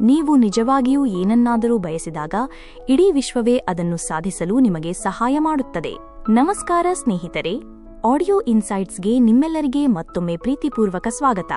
ನೀವು ನಿಜವಾಗಿಯೂ ಏನನ್ನಾದರೂ ಬಯಸಿದಾಗ ಇಡೀ ವಿಶ್ವವೇ ಅದನ್ನು ಸಾಧಿಸಲು ನಿಮಗೆ ಸಹಾಯ ಮಾಡುತ್ತದೆ. ನಮಸ್ಕಾರ ಸ್ನೇಹಿತರೆ, ಆಡಿಯೋ ಇನ್ಸೈಟ್ಸ್ಗೆ ನಿಮ್ಮೆಲ್ಲರಿಗೆ ಮತ್ತೊಮ್ಮೆ ಪ್ರೀತಿಪೂರ್ವಕ ಸ್ವಾಗತ.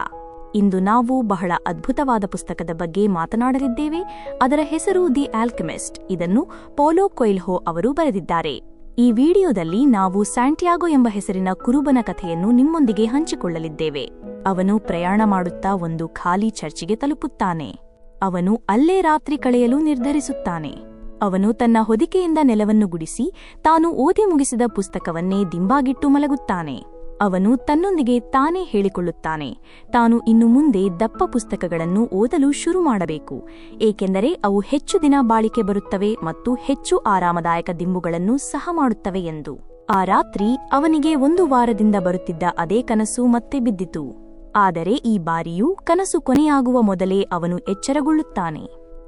ಇಂದು ನಾವು ಬಹಳ ಅದ್ಭುತವಾದ ಪುಸ್ತಕದ ಬಗ್ಗೆ ಮಾತನಾಡಲಿದ್ದೇವೆ. ಅದರ ಹೆಸರು ದಿ ಆಲ್ಕಮಿಸ್ಟ್. ಇದನ್ನು ಪೋಲೋ ಕೊಯ್ಲ್ಹೋ ಅವರು ಬರೆದಿದ್ದಾರೆ. ಈ ವಿಡಿಯೋದಲ್ಲಿ ನಾವು ಸ್ಯಾಂಟಿಯಾಗೋ ಎಂಬ ಹೆಸರಿನ ಕುರುಬನ ಕಥೆಯನ್ನು ನಿಮ್ಮೊಂದಿಗೆ ಹಂಚಿಕೊಳ್ಳಲಿದ್ದೇವೆ. ಅವನು ಪ್ರಯಾಣ ಮಾಡುತ್ತಾ ಒಂದು ಖಾಲಿ ಚರ್ಚಿಗೆ ತಲುಪುತ್ತಾನೆ. ಅವನು ಅಲ್ಲೇ ರಾತ್ರಿ ಕಳೆಯಲು ನಿರ್ಧರಿಸುತ್ತಾನೆ. ಅವನು ತನ್ನ ಹೊದಿಕೆಯಿಂದ ನೆಲವನ್ನು ಗುಡಿಸಿ ತಾನು ಓದಿ ಮುಗಿಸಿದ ಪುಸ್ತಕವನ್ನೇ ದಿಂಬಾಗಿಟ್ಟು ಮಲಗುತ್ತಾನೆ. ಅವನು ತನ್ನೊಂದಿಗೆ ತಾನೇ ಹೇಳಿಕೊಳ್ಳುತ್ತಾನೆ, ತಾನು ಇನ್ನು ಮುಂದೆ ದಪ್ಪ ಪುಸ್ತಕಗಳನ್ನು ಓದಲು ಶುರು ಮಾಡಬೇಕು, ಏಕೆಂದರೆ ಅವು ಹೆಚ್ಚು ದಿನ ಬಾಳಿಕೆ ಬರುತ್ತವೆ ಮತ್ತು ಹೆಚ್ಚು ಆರಾಮದಾಯಕ ದಿಂಬುಗಳನ್ನು ಸಹ ಮಾಡುತ್ತವೆ ಎಂದು. ಆ ರಾತ್ರಿ ಅವನಿಗೆ ಒಂದು ವಾರದಿಂದ ಬರುತ್ತಿದ್ದ ಅದೇ ಕನಸು ಮತ್ತೆ ಬಿದ್ದಿತು. ಆದರೆ ಈ ಬಾರಿಯೂ ಕನಸು ಕೊನೆಯಾಗುವ ಮೊದಲೇ ಅವನು ಎಚ್ಚರಗೊಳ್ಳುತ್ತಾನೆ.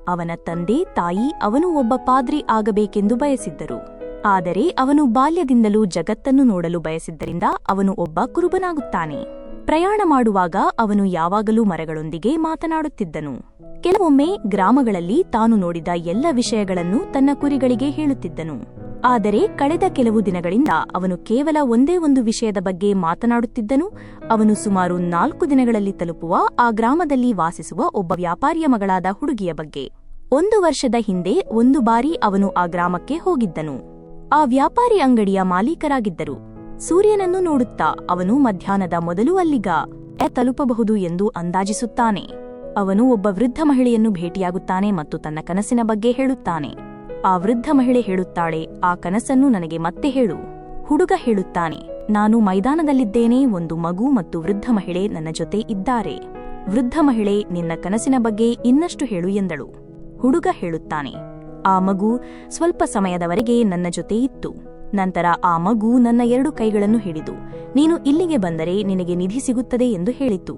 ಅವನ ತಂದೆ, ತಾಯಿ ಅವನು ಒಬ್ಬ ಪಾದ್ರಿ ಆಗಬೇಕೆಂದು ಬಯಸಿದ್ದರು. ಆದರೆ ಅವನು ಬಾಲ್ಯದಿಂದಲೂ ಜಗತ್ತನ್ನು ನೋಡಲು ಬಯಸಿದ್ದರಿಂದ ಅವನು ಒಬ್ಬ ಕುರುಬನಾಗುತ್ತಾನೆ. ಪ್ರಯಾಣ ಮಾಡುವಾಗ ಅವನು ಯಾವಾಗಲೂ ಮರಗಳೊಂದಿಗೆ ಮಾತನಾಡುತ್ತಿದ್ದನು. ಕೆಲವೊಮ್ಮೆ ಗ್ರಾಮಗಳಲ್ಲಿ ತಾನು ನೋಡಿದ ಎಲ್ಲ ವಿಷಯಗಳನ್ನು ತನ್ನ ಕುರಿಗಳಿಗೆ ಹೇಳುತ್ತಿದ್ದನು. ಆದರೆ ಕಳೆದ ಕೆಲವು ದಿನಗಳಿಂದ ಅವನು ಕೇವಲ ಒಂದೇ ಒಂದು ವಿಷಯದ ಬಗ್ಗೆ ಮಾತನಾಡುತ್ತಿದ್ದನು. ಅವನು ಸುಮಾರು ನಾಲ್ಕು ದಿನಗಳಲ್ಲಿ ತಲುಪುವ ಆ ಗ್ರಾಮದಲ್ಲಿ ವಾಸಿಸುವ ಒಬ್ಬ ವ್ಯಾಪಾರಿಯ ಮಗಳಾದ ಹುಡುಗಿಯ ಬಗ್ಗೆ. ಒಂದು ವರ್ಷದ ಹಿಂದೆ ಒಂದು ಬಾರಿ ಅವನು ಆ ಗ್ರಾಮಕ್ಕೆ ಹೋಗಿದ್ದನು. ಆ ವ್ಯಾಪಾರಿ ಅಂಗಡಿಯ ಮಾಲೀಕರಾಗಿದ್ದರು. ಸೂರ್ಯನನ್ನು ನೋಡುತ್ತಾ ಅವನು ಮಧ್ಯಾಹ್ನದ ಮೊದಲು ಅಲ್ಲಿಗ ಎ, ತಲುಪಬಹುದು ಎಂದು ಅಂದಾಜಿಸುತ್ತಾನೆ. ಅವನು ಒಬ್ಬ ವೃದ್ಧ ಮಹಿಳೆಯನ್ನು ಭೇಟಿಯಾಗುತ್ತಾನೆ ಮತ್ತು ತನ್ನ ಕನಸಿನ ಬಗ್ಗೆ ಹೇಳುತ್ತಾನೆ. ಆ ವೃದ್ಧ ಮಹಿಳೆ ಹೇಳುತ್ತಾಳೆ, ಆ ಕನಸನ್ನು ನನಗೆ ಮತ್ತೆ ಹೇಳು. ಹುಡುಗ ಹೇಳುತ್ತಾನೆ, ನಾನು ಮೈದಾನದಲ್ಲಿದ್ದೇನೆ, ಒಂದು ಮಗು ಮತ್ತು ವೃದ್ಧ ಮಹಿಳೆ ನನ್ನ ಜೊತೆ ಇದ್ದಾರೆ. ವೃದ್ಧ ಮಹಿಳೆ, ನಿನ್ನ ಕನಸಿನ ಬಗ್ಗೆ ಇನ್ನಷ್ಟು ಹೇಳು ಎಂದಳು. ಹುಡುಗ ಹೇಳುತ್ತಾನೆ, ಆ ಮಗು ಸ್ವಲ್ಪ ಸಮಯದವರೆಗೆ ನನ್ನ ಜೊತೆ ಇತ್ತು. ನಂತರ ಆ ಮಗು ನನ್ನ ಎರಡು ಕೈಗಳನ್ನು ಹಿಡಿದು, ನೀನು ಇಲ್ಲಿಗೆ ಬಂದರೆ ನಿನಗೆ ನಿಧಿ ಸಿಗುತ್ತದೆ ಎಂದು ಹೇಳಿತು.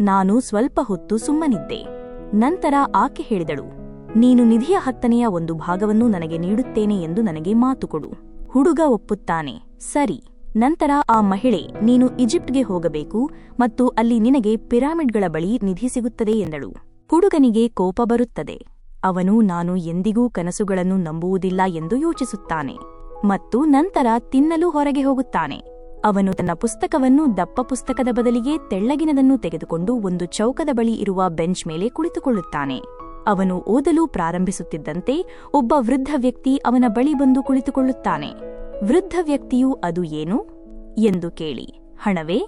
ನಾನು ಸ್ವಲ್ಪ ಹೊತ್ತು ಸುಮ್ಮನಿದ್ದೆ. ನಂತರ ಆಕೆ ಹೇಳಿದಳು ನೀನು ನಿಧಿಯ ಹತ್ತನೆಯ ಒಂದು ಭಾಗವನ್ನು ನನಗೆ ನೀಡುತ್ತೇನೆ ಎಂದು ನನಗೆ ಮಾತು ಕೊಡು. ಹುಡುಗ ಒಪ್ಪುತ್ತಾನೆ. ಸರಿ. ನಂತರ ಆ ಮಹಿಳೆ, ನೀನು ಈಜಿಪ್ಟ್ಗೆ ಹೋಗಬೇಕು ಮತ್ತು ಅಲ್ಲಿ ನಿನಗೆ ಪಿರಾಮಿಡ್ಗಳ ಬಳಿ ನಿಧಿ ಸಿಗುತ್ತದೆ ಎಂದಳು. ಹುಡುಗನಿಗೆ ಕೋಪ ಬರುತ್ತದೆ. ಅವನು, ನಾನು ಎಂದಿಗೂ ಕನಸುಗಳನ್ನು ನಂಬುವುದಿಲ್ಲ ಎಂದು ಯೋಚಿಸುತ್ತಾನೆ ಮತ್ತು ನಂತರ ತಿನ್ನಲು ಹೊರಗೆ ಹೋಗುತ್ತಾನೆ. ಅವನು ತನ್ನ ಪುಸ್ತಕವನ್ನು ದಪ್ಪ ಪುಸ್ತಕದ ಬದಲಿಗೆ ತೆಳ್ಳಗಿನದನ್ನು ತೆಗೆದುಕೊಂಡು ಒಂದು ಚೌಕದ ಬಳಿ ಇರುವ ಬೆಂಚ್ ಮೇಲೆ ಕುಳಿತುಕೊಳ್ಳುತ್ತಾನೆ. ಅವನು ಓದಲು ಪ್ರಾರಂಭಿಸುತ್ತಿದ್ದಂತೆ ಒಬ್ಬ ವೃದ್ಧ ವ್ಯಕ್ತಿ ಅವನ ಬಳಿ ಬಂದು ಕುಳಿತುಕೊಳ್ಳುತ್ತಾನೆ. ವೃದ್ಧ ವ್ಯಕ್ತಿಯು ಅದು ಏನು? ಎಂದು ಕೇಳಿ. ಹಣವೇ?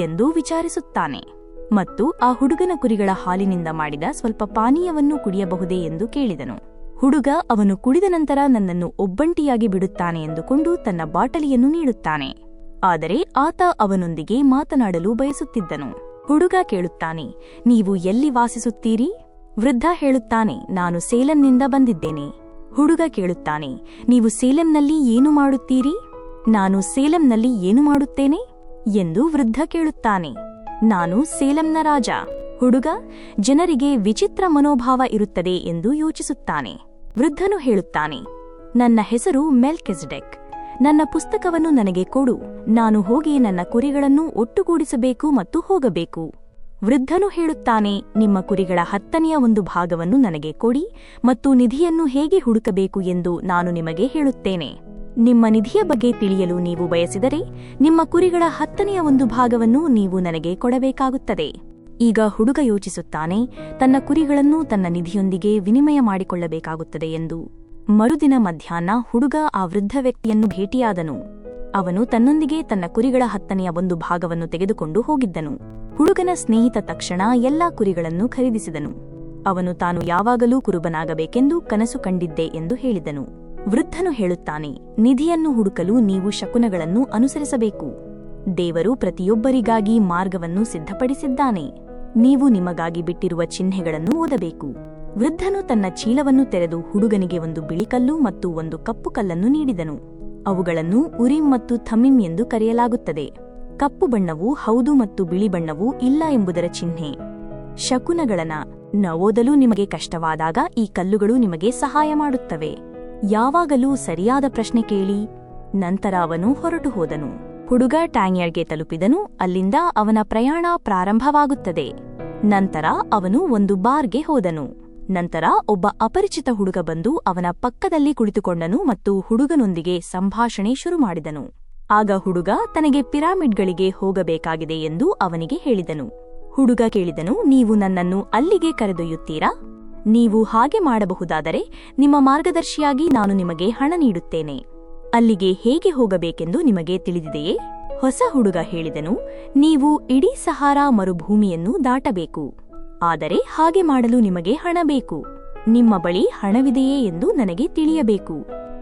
ಎಂದು ವಿಚಾರಿಸುತ್ತಾನೆ. ಮತ್ತು ಆ ಹುಡುಗನ ಕುರಿಗಳ ಹಾಲಿನಿಂದ ಮಾಡಿದ ಸ್ವಲ್ಪ ಪಾನೀಯವನ್ನು ಕುಡಿಯಬಹುದೇ ಎಂದು ಕೇಳಿದನು. ಹುಡುಗ ಅವನು ಕುಡಿದ ನಂತರ ನನ್ನನ್ನು ಒಬ್ಬಂಟಿಯಾಗಿ ಬಿಡುತ್ತಾನೆ ಎಂದುಕೊಂಡು ತನ್ನ ಬಾಟಲಿಯನ್ನು ನೀಡುತ್ತಾನೆ. ಆದರೆ ಆತ ಅವನೊಂದಿಗೆ ಮಾತನಾಡಲು ಬಯಸುತ್ತಿದ್ದನು. ಹುಡುಗ ಕೇಳುತ್ತಾನೆ, ನೀವು ಎಲ್ಲಿ ವಾಸಿಸುತ್ತೀರಿ? ವೃದ್ಧ ಹೇಳುತ್ತಾನೆ, ನಾನು ಸೇಲಂನಿಂದ ಬಂದಿದ್ದೇನೆ. ಹುಡುಗ ಕೇಳುತ್ತಾನೆ, ನೀವು ಸೇಲಂನಲ್ಲಿ ಏನು ಮಾಡುತ್ತೀರಿ? ನಾನು ಸೇಲಂನಲ್ಲಿ ಏನು ಮಾಡುತ್ತೇನೆ? ಎಂದು ವೃದ್ಧ ಕೇಳುತ್ತಾನೆ, ನಾನು ಸೇಲಂನ ರಾಜ. ಹುಡುಗ, ಜನರಿಗೆ ವಿಚಿತ್ರ ಮನೋಭಾವ ಇರುತ್ತದೆ ಎಂದು ಯೋಚಿಸುತ್ತಾನೆ. ವೃದ್ಧನು ಹೇಳುತ್ತಾನೆ, ನನ್ನ ಹೆಸರು ಮೆಲ್ಕೆಸ್ಡೆಕ್. ನನ್ನ ಪುಸ್ತಕವನ್ನು ನನಗೆ ಕೊಡು, ನಾನು ಹೋಗಿ ನನ್ನ ಕುರಿಗಳನ್ನು ಒಟ್ಟುಗೂಡಿಸಬೇಕು ಮತ್ತು ಹೋಗಬೇಕು. ವೃದ್ಧನು ಹೇಳುತ್ತಾನೆ, ನಿಮ್ಮ ಕುರಿಗಳ ಹತ್ತನೆಯ ಒಂದು ಭಾಗವನ್ನು ನನಗೆ ಕೊಡಿ ಮತ್ತು ನಿಧಿಯನ್ನು ಹೇಗೆ ಹುಡುಕಬೇಕು ಎಂದು ನಾನು ನಿಮಗೆ ಹೇಳುತ್ತೇನೆ. ನಿಮ್ಮ ನಿಧಿಯ ಬಗ್ಗೆ ತಿಳಿಯಲು ನೀವು ಬಯಸಿದರೆ ನಿಮ್ಮ ಕುರಿಗಳ ಹತ್ತನೆಯ ಒಂದು ಭಾಗವನ್ನು ನೀವು ನನಗೆ ಕೊಡಬೇಕಾಗುತ್ತದೆ. ಈಗ ಹುಡುಗ ಯೋಚಿಸುತ್ತಾನೆ, ತನ್ನ ಕುರಿಗಳನ್ನು ತನ್ನ ನಿಧಿಯೊಂದಿಗೆ ವಿನಿಮಯ ಮಾಡಿಕೊಳ್ಳಬೇಕಾಗುತ್ತದೆ ಎಂದು. ಮರುದಿನ ಮಧ್ಯಾಹ್ನ ಹುಡುಗ ಆ ವೃದ್ಧ ವ್ಯಕ್ತಿಯನ್ನು ಭೇಟಿಯಾದನು. ಅವನು ತನ್ನೊಂದಿಗೆ ತನ್ನ ಕುರಿಗಳ ಹತ್ತನೆಯ ಒಂದು ಭಾಗವನ್ನು ತೆಗೆದುಕೊಂಡು ಹೋಗಿದ್ದನು. ಹುಡುಗನ ಸ್ನೇಹಿತ ತಕ್ಷಣ ಎಲ್ಲಾ ಕುರಿಗಳನ್ನು ಖರೀದಿಸಿದನು. ಅವನು ತಾನು ಯಾವಾಗಲೂ ಕುರುಬನಾಗಬೇಕೆಂದು ಕನಸು ಕಂಡಿದ್ದೆ ಎಂದು ಹೇಳಿದನು. ವೃದ್ಧನು ಹೇಳುತ್ತಾನೆ, ನಿಧಿಯನ್ನು ಹುಡುಕಲು ನೀವು ಶಕುನಗಳನ್ನು ಅನುಸರಿಸಬೇಕು. ದೇವರು ಪ್ರತಿಯೊಬ್ಬರಿಗಾಗಿ ಮಾರ್ಗವನ್ನು ಸಿದ್ಧಪಡಿಸಿದ್ದಾನೆ. ನೀವು ನಿಮಗಾಗಿ ಬಿಟ್ಟಿರುವ ಚಿಹ್ನೆಗಳನ್ನು ಓದಬೇಕು. ವೃದ್ಧನು ತನ್ನ ಚೀಲವನ್ನು ತೆರೆದು ಹುಡುಗನಿಗೆ ಒಂದು ಬಿಳಿಕಲ್ಲು ಮತ್ತು ಒಂದು ಕಪ್ಪು ಕಲ್ಲನ್ನು ನೀಡಿದನು. ಅವುಗಳನ್ನು ಉರಿಂ ಮತ್ತು ಥಮಿಂ ಎಂದು ಕರೆಯಲಾಗುತ್ತದೆ. ಕಪ್ಪು ಬಣ್ಣವು ಹೌದು ಮತ್ತು ಬಿಳಿ ಬಣ್ಣವು ಇಲ್ಲ ಎಂಬುದರ ಚಿಹ್ನೆ. ಶಕುನಗಳನ ನ ಓದಲು ನಿಮಗೆ ಕಷ್ಟವಾದಾಗ ಈ ಕಲ್ಲುಗಳು ನಿಮಗೆ ಸಹಾಯ ಮಾಡುತ್ತವೆ. ಯಾವಾಗಲೂ ಸರಿಯಾದ ಪ್ರಶ್ನೆ ಕೇಳಿ, ನಂತರ ಅವನು ಹೊರಟು ಹೋದನು. ಹುಡುಗ ಟ್ಯಾಂಗ್ಯರ್ಗೆ ತಲುಪಿದನು, ಅಲ್ಲಿಂದ ಅವನ ಪ್ರಯಾಣ ಪ್ರಾರಂಭವಾಗುತ್ತದೆ. ನಂತರ ಅವನು ಒಂದು ಬಾರ್ಗೆ ಹೋದನು. ನಂತರ ಒಬ್ಬ ಅಪರಿಚಿತ ಹುಡುಗ ಬಂದು ಅವನ ಪಕ್ಕದಲ್ಲಿ ಕುಳಿತುಕೊಂಡನು ಮತ್ತು ಹುಡುಗನೊಂದಿಗೆ ಸಂಭಾಷಣೆ ಶುರು ಮಾಡಿದನು. ಆಗ ಹುಡುಗ ತನಗೆ ಪಿರಾಮಿಡ್ಗಳಿಗೆ ಹೋಗಬೇಕಾಗಿದೆ ಎಂದು ಅವನಿಗೆ ಹೇಳಿದನು. ಹುಡುಗ ಕೇಳಿದನು, ನೀವು ನನ್ನನ್ನು ಅಲ್ಲಿಗೆ ಕರೆದೊಯ್ಯುತ್ತೀರಾ? ನೀವು ಹಾಗೆ ಮಾಡಬಹುದಾದರೆ ನಿಮ್ಮ ಮಾರ್ಗದರ್ಶಿಯಾಗಿ ನಾನು ನಿಮಗೆ ಹಣ ನೀಡುತ್ತೇನೆ. ಅಲ್ಲಿಗೆ ಹೇಗೆ ಹೋಗಬೇಕೆಂದು ನಿಮಗೆ ತಿಳಿದಿದೆಯೇ? ಹೊಸ ಹುಡುಗ ಹೇಳಿದನು, ನೀವು ಇಡೀ ಸಹಾರಾ ಮರುಭೂಮಿಯನ್ನು ದಾಟಬೇಕು. ಆದರೆ ಹಾಗೆ ಮಾಡಲು ನಿಮಗೆ ಹಣ ಬೇಕು. ನಿಮ್ಮ ಬಳಿ ಹಣವಿದೆಯೇ ಎಂದು ನನಗೆ ತಿಳಿಯಬೇಕು.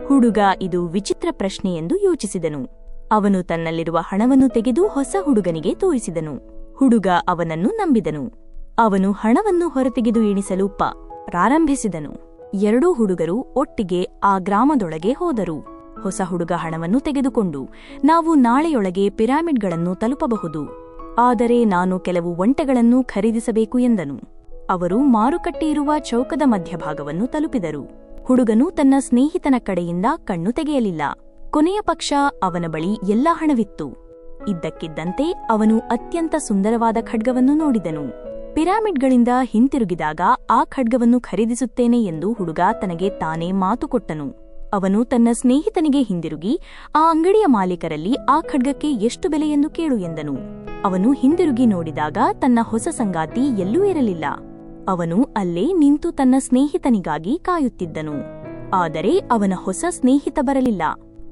ಹುಡುಗ ಇದು ವಿಚಿತ್ರ ಪ್ರಶ್ನೆ ಎಂದು ಯೋಚಿಸಿದನು. ಅವನು ತನ್ನಲ್ಲಿರುವ ಹಣವನ್ನು ತೆಗೆದು ಹೊಸ ಹುಡುಗನಿಗೆ ತೋರಿಸಿದನು. ಹುಡುಗ ಅವನನ್ನು ನಂಬಿದನು. ಅವನು ಹಣವನ್ನು ಹೊರತೆಗೆದು ಎಣಿಸಲು ಪ, ಪ್ರಾರಂಭಿಸಿದನು. ಎರಡೂ ಹುಡುಗರು ಒಟ್ಟಿಗೆ ಆ ಗ್ರಾಮದೊಳಗೆ ಹೋದರು. ಹೊಸ ಹುಡುಗ ಹಣವನ್ನು ತೆಗೆದುಕೊಂಡು, ನಾವು ನಾಳೆಯೊಳಗೆ ಪಿರಾಮಿಡ್ಗಳನ್ನು ತಲುಪಬಹುದು. ಆದರೆ ನಾನು ಕೆಲವು ಒಂಟೆಗಳನ್ನು ಖರೀದಿಸಬೇಕು ಎಂದನು. ಅವರು ಮಾರುಕಟ್ಟೆಯಿರುವ ಚೌಕದ ಮಧ್ಯಭಾಗವನ್ನು ತಲುಪಿದರು. ಹುಡುಗನು ತನ್ನ ಸ್ನೇಹಿತನ ಕಡೆಯಿಂದ ಕಣ್ಣು ತೆಗೆಯಲಿಲ್ಲ. ಕೊನೆಯ ಪಕ್ಷ ಅವನ ಬಳಿ ಎಲ್ಲ ಹಣವಿತ್ತು. ಇದ್ದಕ್ಕಿದ್ದಂತೆ ಅವನು ಅತ್ಯಂತ ಸುಂದರವಾದ ಖಡ್ಗವನ್ನು ನೋಡಿದನು. ಪಿರಾಮಿಡ್ಗಳಿಂದ ಹಿಂತಿರುಗಿದಾಗ ಆ ಖಡ್ಗವನ್ನು ಖರೀದಿಸುತ್ತೇನೆ ಎಂದು ಹುಡುಗ ತನಗೆ ತಾನೇ ಮಾತು ಕೊಟ್ಟನು. ಅವನು ತನ್ನ ಸ್ನೇಹಿತನಿಗೆ ಹಿಂದಿರುಗಿ, ಆ ಅಂಗಡಿಯ ಮಾಲೀಕರಲ್ಲಿ ಆ ಖಡ್ಗಕ್ಕೆ ಎಷ್ಟು ಬೆಲೆ ಎಂದು ಕೇಳು ಎಂದನು. ಅವನು ಹಿಂದಿರುಗಿ ನೋಡಿದಾಗ ತನ್ನ ಹೊಸ ಸಂಗಾತಿ ಎಲ್ಲೂ ಇರಲಿಲ್ಲ. ಅವನು ಅಲ್ಲೇ ನಿಂತು ತನ್ನ ಸ್ನೇಹಿತನಿಗಾಗಿ ಕಾಯುತ್ತಿದ್ದನು. ಆದರೆ ಅವನ ಹೊಸ ಸ್ನೇಹಿತ ಬರಲಿಲ್ಲ.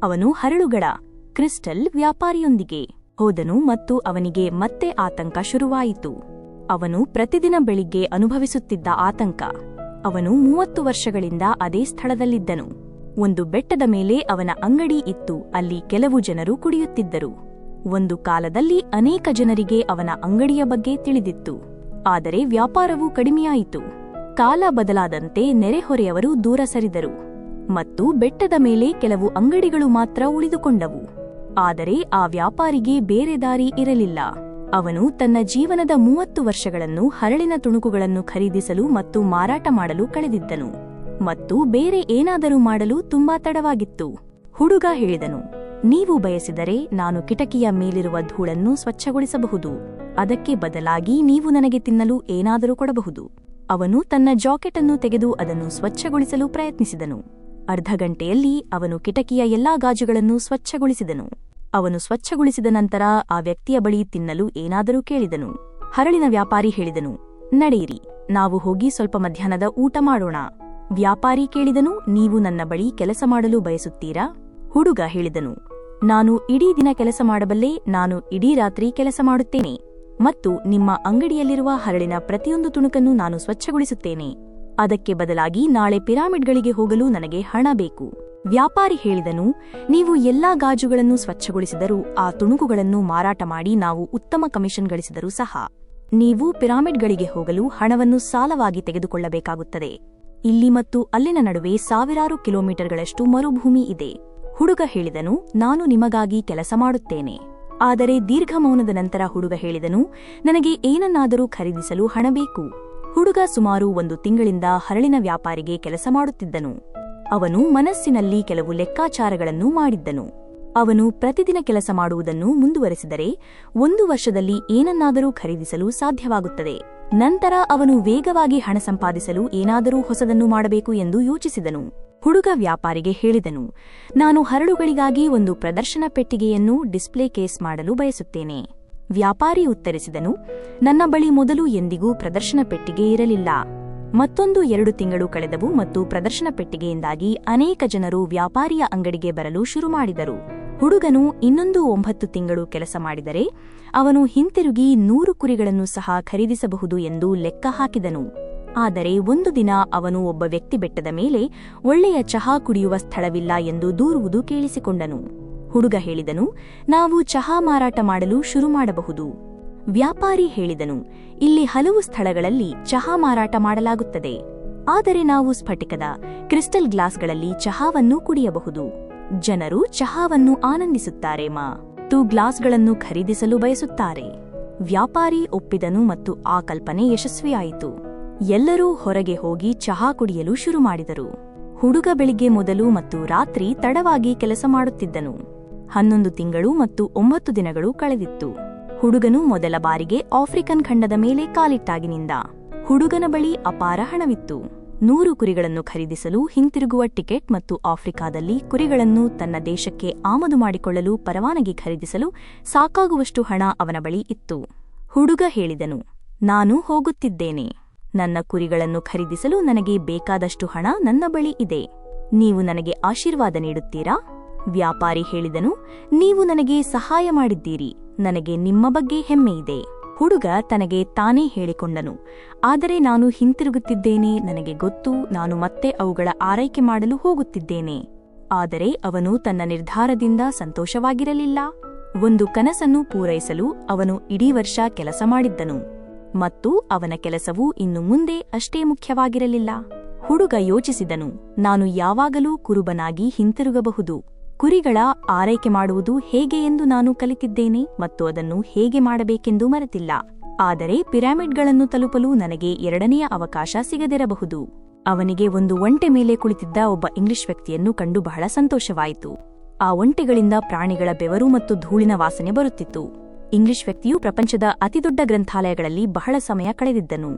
ಅವನು ಹರಳುಗಳ, ಕ್ರಿಸ್ಟಲ್ ವ್ಯಾಪಾರಿಯೊಂದಿಗೆ ಹೋದನು ಮತ್ತು ಅವನಿಗೆ ಮತ್ತೆ ಆತಂಕ ಶುರುವಾಯಿತು. ಅವನು ಪ್ರತಿದಿನ ಬೆಳಿಗ್ಗೆ ಅನುಭವಿಸುತ್ತಿದ್ದ ಆತಂಕ. ಅವನು ಮೂವತ್ತು ವರ್ಷಗಳಿಂದ ಅದೇ ಸ್ಥಳದಲ್ಲಿದ್ದನು. ಒಂದು ಬೆಟ್ಟದ ಮೇಲೆ ಅವನ ಅಂಗಡಿ ಇತ್ತು, ಅಲ್ಲಿ ಕೆಲವು ಜನರು ಕುಡಿಯುತ್ತಿದ್ದರು. ಒಂದು ಕಾಲದಲ್ಲಿ ಅನೇಕ ಜನರಿಗೆ ಅವನ ಅಂಗಡಿಯ ಬಗ್ಗೆ ತಿಳಿದಿತ್ತು. ಆದರೆ ವ್ಯಾಪಾರವು ಕಡಿಮೆಯಾಯಿತು. ಕಾಲ ಬದಲಾದಂತೆ ನೆರೆಹೊರೆಯವರು ದೂರ ಸರಿದರು. ಮತ್ತು ಬೆಟ್ಟದ ಮೇಲೆ ಕೆಲವು ಅಂಗಡಿಗಳು ಮಾತ್ರ ಉಳಿದುಕೊಂಡವು. ಆದರೆ ಆ ವ್ಯಾಪಾರಿಗೆ ಬೇರೆ ದಾರಿ ಇರಲಿಲ್ಲ. ಅವನು ತನ್ನ ಜೀವನದ ಮೂವತ್ತು ವರ್ಷಗಳನ್ನು ಹರಳಿನ ತುಣುಕುಗಳನ್ನು ಖರೀದಿಸಲು ಮತ್ತು ಮಾರಾಟ ಮಾಡಲು ಕಳೆದಿದ್ದನು. ಮತ್ತು ಬೇರೆ ಏನಾದರೂ ಮಾಡಲು ತುಂಬಾ ತಡವಾಗಿತ್ತು. ಹುಡುಗ ಹೇಳಿದನು, ನೀವು ಬಯಸಿದರೆ ನಾನು ಕಿಟಕಿಯ ಮೇಲಿರುವ ಧೂಳನ್ನು ಸ್ವಚ್ಛಗೊಳಿಸಬಹುದು. ಅದಕ್ಕೆ ಬದಲಾಗಿ ನೀವು ನನಗೆ ತಿನ್ನಲು ಏನಾದರೂ ಕೊಡಬಹುದು. ಅವನು ತನ್ನ ಜಾಕೆಟ್ ಅನ್ನು ತೆಗೆದು ಅದನ್ನು ಸ್ವಚ್ಛಗೊಳಿಸಲು ಪ್ರಯತ್ನಿಸಿದನು. ಅರ್ಧ ಗಂಟೆಯಲ್ಲಿ ಅವನು ಕಿಟಕಿಯ ಎಲ್ಲಾ ಗಾಜುಗಳನ್ನು ಸ್ವಚ್ಛಗೊಳಿಸಿದನು. ಅವನು ಸ್ವಚ್ಛಗೊಳಿಸಿದ ನಂತರ ಆ ವ್ಯಕ್ತಿಯ ಬಳಿ ತಿನ್ನಲು ಏನಾದರೂ ಕೇಳಿದನು. ಹರಳಿನ ವ್ಯಾಪಾರಿ ಹೇಳಿದನು, ನಡೆಯಿರಿ, ನಾವು ಹೋಗಿ ಸ್ವಲ್ಪ ಮಧ್ಯಾಹ್ನದ ಊಟ ಮಾಡೋಣ. ವ್ಯಾಪಾರಿ ಕೇಳಿದನು, ನೀವು ನನ್ನ ಬಳಿ ಕೆಲಸ ಮಾಡಲು ಬಯಸುತ್ತೀರಾ? ಹುಡುಗ ಹೇಳಿದನು, ನಾನು ಇಡೀ ದಿನ ಕೆಲಸ ಮಾಡಬಲ್ಲೆ, ನಾನು ಇಡೀ ರಾತ್ರಿ ಕೆಲಸ ಮಾಡುತ್ತೇನೆ. ಮತ್ತು ನಿಮ್ಮ ಅಂಗಡಿಯಲ್ಲಿರುವ ಹರಳಿನ ಪ್ರತಿಯೊಂದು ತುಣುಕನ್ನು ನಾನು ಸ್ವಚ್ಛಗೊಳಿಸುತ್ತೇನೆ. ಅದಕ್ಕೆ ಬದಲಾಗಿ ನಾಳೆ ಪಿರಾಮಿಡ್ಗಳಿಗೆ ಹೋಗಲು ನನಗೆ ಹಣ ಬೇಕು. ವ್ಯಾಪಾರಿ ಹೇಳಿದನು, ನೀವು ಎಲ್ಲಾ ಗಾಜುಗಳನ್ನು ಸ್ವಚ್ಛಗೊಳಿಸಿದರೂ ಆ ತುಣುಕುಗಳನ್ನು ಮಾರಾಟ ಮಾಡಿ ನಾವು ಉತ್ತಮ ಕಮಿಷನ್ ಗಳಿಸಿದರೂ ಸಹ. ನೀವು ಪಿರಾಮಿಡ್ಗಳಿಗೆ ಹೋಗಲು ಹಣವನ್ನು ಸಾಲವಾಗಿ ತೆಗೆದುಕೊಳ್ಳಬೇಕಾಗುತ್ತದೆ. ಇಲ್ಲಿ ಮತ್ತು ಅಲ್ಲಿನ ನಡುವೆ ಸಾವಿರಾರು ಕಿಲೋಮೀಟರ್ಗಳಷ್ಟು ಮರುಭೂಮಿ ಇದೆ. ಹುಡುಗ ಹೇಳಿದನು, ನಾನು ನಿಮಗಾಗಿ ಕೆಲಸ ಮಾಡುತ್ತೇನೆ. ಆದರೆ ದೀರ್ಘ ಮೌನದ ನಂತರ ಹುಡುಗ ಹೇಳಿದನು, ನನಗೆ ಏನನ್ನಾದರೂ ಖರೀದಿಸಲು ಹಣ ಬೇಕು. ಹುಡುಗ ಸುಮಾರು ಒಂದು ತಿಂಗಳಿಂದ ಹರಳಿನ ವ್ಯಾಪಾರಿಗೆ ಕೆಲಸ ಮಾಡುತ್ತಿದ್ದನು. ಅವನು ಮನಸ್ಸಿನಲ್ಲಿ ಕೆಲವು ಲೆಕ್ಕಾಚಾರಗಳನ್ನು ಮಾಡಿದ್ದನು. ಅವನು ಪ್ರತಿದಿನ ಕೆಲಸ ಮಾಡುವುದನ್ನು ಮುಂದುವರೆಸಿದರೆ ಒಂದು ವರ್ಷದಲ್ಲಿ ಏನನ್ನಾದರೂ ಖರೀದಿಸಲು ಸಾಧ್ಯವಾಗುತ್ತದೆ. ನಂತರ ಅವನು ವೇಗವಾಗಿ ಹಣ ಸಂಪಾದಿಸಲು ಏನಾದರೂ ಹೊಸದನ್ನು ಮಾಡಬೇಕು ಎಂದು ಯೋಚಿಸಿದನು. ಹುಡುಗ ವ್ಯಾಪಾರಿಗೆ ಹೇಳಿದನು, ನಾನು ಹರಳುಗಳಿಗಾಗಿ ಒಂದು ಪ್ರದರ್ಶನ ಪೆಟ್ಟಿಗೆಯನ್ನು ಡಿಸ್ಪ್ಲೇ ಕೇಸ್ ಮಾಡಲು ಬಯಸುತ್ತೇನೆ. ವ್ಯಾಪಾರಿ ಉತ್ತರಿಸಿದನು, ನನ್ನ ಬಳಿ ಮೊದಲು ಎಂದಿಗೂ ಪ್ರದರ್ಶನ ಪೆಟ್ಟಿಗೆ ಇರಲಿಲ್ಲ. ಮತ್ತೊಂದು ಎರಡು ತಿಂಗಳು ಕಳೆದವು ಮತ್ತು ಪ್ರದರ್ಶನ ಪೆಟ್ಟಿಗೆಯಿಂದಾಗಿ ಅನೇಕ ಜನರು ವ್ಯಾಪಾರಿಯ ಅಂಗಡಿಗೆ ಬರಲು ಶುರು ಮಾಡಿದರು. ಹುಡುಗನು ಇನ್ನೊಂದು ಒಂಬತ್ತು ತಿಂಗಳು ಕೆಲಸ ಮಾಡಿದರೆ, ಅವನು ಹಿಂತಿರುಗಿ ನೂರು ಕುರಿಗಳನ್ನು ಸಹ ಖರೀದಿಸಬಹುದು ಎಂದು ಲೆಕ್ಕ ಹಾಕಿದನು. ಆದರೆ ಒಂದು ದಿನ ಅವನು ಒಬ್ಬ ವ್ಯಕ್ತಿ ಬೆಟ್ಟದ ಮೇಲೆ ಒಳ್ಳೆಯ ಚಹಾ ಕುಡಿಯುವ ಸ್ಥಳವಿಲ್ಲ ಎಂದು ದೂರುವುದು ಕೇಳಿಸಿಕೊಂಡನು. ಹುಡುಗ ಹೇಳಿದನು, ನಾವು ಚಹಾ ಮಾರಾಟ ಮಾಡಲು ಶುರು ಮಾಡಬಹುದು. ವ್ಯಾಪಾರಿ ಹೇಳಿದನು, ಇಲ್ಲಿ ಹಲವು ಸ್ಥಳಗಳಲ್ಲಿ ಚಹಾ ಮಾರಾಟ ಮಾಡಲಾಗುತ್ತದೆ. ಆದರೆ ನಾವು ಸ್ಫಟಿಕದ, ಕ್ರಿಸ್ಟಲ್ ಗ್ಲಾಸ್ಗಳಲ್ಲಿ ಚಹಾವನ್ನು ಕುಡಿಯಬಹುದು. ಜನರು ಚಹಾವನ್ನು ಆನಂದಿಸುತ್ತಾರೆ, ಮಾ. ತು ಗ್ಲಾಸ್ಗಳನ್ನು ಖರೀದಿಸಲು ಬಯಸುತ್ತಾರೆ. ವ್ಯಾಪಾರಿ ಒಪ್ಪಿದನು ಮತ್ತು ಆ ಕಲ್ಪನೆ ಯಶಸ್ವಿಯಾಯಿತು. ಎಲ್ಲರೂ ಹೊರಗೆ ಹೋಗಿ ಚಹಾ ಕುಡಿಯಲು ಶುರು ಮಾಡಿದರು. ಹುಡುಗ ಬೆಳಿಗ್ಗೆ ಮೊದಲು ಮತ್ತು ರಾತ್ರಿ ತಡವಾಗಿ ಕೆಲಸ ಮಾಡುತ್ತಿದ್ದನು. ಹನ್ನೊಂದು ತಿಂಗಳು ಮತ್ತು ಒಂಬತ್ತು ದಿನಗಳು ಕಳೆದಿತ್ತು. ಹುಡುಗನು ಮೊದಲ ಬಾರಿಗೆ ಆಫ್ರಿಕನ್ ಖಂಡದ ಮೇಲೆ ಕಾಲಿಟ್ಟಾಗಿನಿಂದ ಹುಡುಗನ ಬಳಿ ಅಪಾರ ಹಣವಿತ್ತು. ನೂರು ಕುರಿಗಳನ್ನು ಖರೀದಿಸಲು ಹಿಂತಿರುಗುವ ಟಿಕೆಟ್ ಮತ್ತು ಆಫ್ರಿಕಾದಲ್ಲಿ ಕುರಿಗಳನ್ನು ತನ್ನ ದೇಶಕ್ಕೆ ಆಮದು ಮಾಡಿಕೊಳ್ಳಲು ಪರವಾನಗಿ ಖರೀದಿಸಲು ಸಾಕಾಗುವಷ್ಟು ಹಣ ಅವನ ಬಳಿ ಇತ್ತು. ಹುಡುಗ ಹೇಳಿದನು, ನಾನು ಹೋಗುತ್ತಿದ್ದೇನೆ. ನನ್ನ ಕುರಿಗಳನ್ನು ಖರೀದಿಸಲು ನನಗೆ ಬೇಕಾದಷ್ಟು ಹಣ ನನ್ನ ಬಳಿ ಇದೆ. ನೀವು ನನಗೆ ಆಶೀರ್ವಾದ ನೀಡುತ್ತೀರಾ? ವ್ಯಾಪಾರಿ ಹೇಳಿದನು, ನೀವು ನನಗೆ ಸಹಾಯ ಮಾಡಿದ್ದೀರಿ. ನನಗೆ ನಿಮ್ಮ ಬಗ್ಗೆ ಹೆಮ್ಮೆಯಿದೆ ಹುಡುಗ ತನಗೆ ತಾನೇ ಹೇಳಿಕೊಂಡನು. ಆದರೆ ನಾನು ಹಿಂತಿರುಗುತ್ತಿದ್ದೇನೆ. ನನಗೆ ಗೊತ್ತು, ನಾನು ಮತ್ತೆ ಅವುಗಳ ಆರೈಕೆ ಮಾಡಲು ಹೋಗುತ್ತಿದ್ದೇನೆ. ಆದರೆ ಅವನು ತನ್ನ ನಿರ್ಧಾರದಿಂದ ಸಂತೋಷವಾಗಿರಲಿಲ್ಲ. ಒಂದು ಕನಸನ್ನು ಪೂರೈಸಲು ಅವನು ಇಡೀ ವರ್ಷ ಕೆಲಸ ಮಾಡಿದ್ದನು. ಮತ್ತು ಅವನ ಕೆಲಸವು ಇನ್ನು ಮುಂದೆ ಅಷ್ಟೇ ಮುಖ್ಯವಾಗಿರಲಿಲ್ಲ. ಹುಡುಗ ಯೋಚಿಸಿದನು, ನಾನು ಯಾವಾಗಲೂ ಕುರುಬನಾಗಿ ಹಿಂತಿರುಗಬಹುದು. ಕುರಿಗಳ ಆರೈಕೆ ಮಾಡುವುದು ಹೇಗೆ ಎಂದು ನಾನು ಕಲಿತಿದ್ದೇನೆ ಮತ್ತು ಅದನ್ನು ಹೇಗೆ ಮಾಡಬೇಕೆಂದು ಮರೆತಿಲ್ಲ. ಆದರೆ ಪಿರಾಮಿಡ್ಗಳನ್ನು ತಲುಪಲು ನನಗೆ ಎರಡನೆಯ ಅವಕಾಶ ಸಿಗದಿರಬಹುದು. ಅವನಿಗೆ ಒಂದು ಒಂಟೆ ಮೇಲೆ ಕುಳಿತಿದ್ದ ಒಬ್ಬ ಇಂಗ್ಲಿಷ್ ವ್ಯಕ್ತಿಯನ್ನು ಕಂಡು ಬಹಳ ಸಂತೋಷವಾಯಿತು. ಆ ಒಂಟೆಗಳಿಂದ ಪ್ರಾಣಿಗಳ ಬೆವರು ಮತ್ತು ಧೂಳಿನ ವಾಸನೆ ಬರುತ್ತಿತ್ತು. ಇಂಗ್ಲಿಷ್ ವ್ಯಕ್ತಿಯು ಪ್ರಪಂಚದ ಅತಿದೊಡ್ಡ ಗ್ರಂಥಾಲಯಗಳಲ್ಲಿ ಬಹಳ ಸಮಯ ಕಳೆದಿದ್ದನು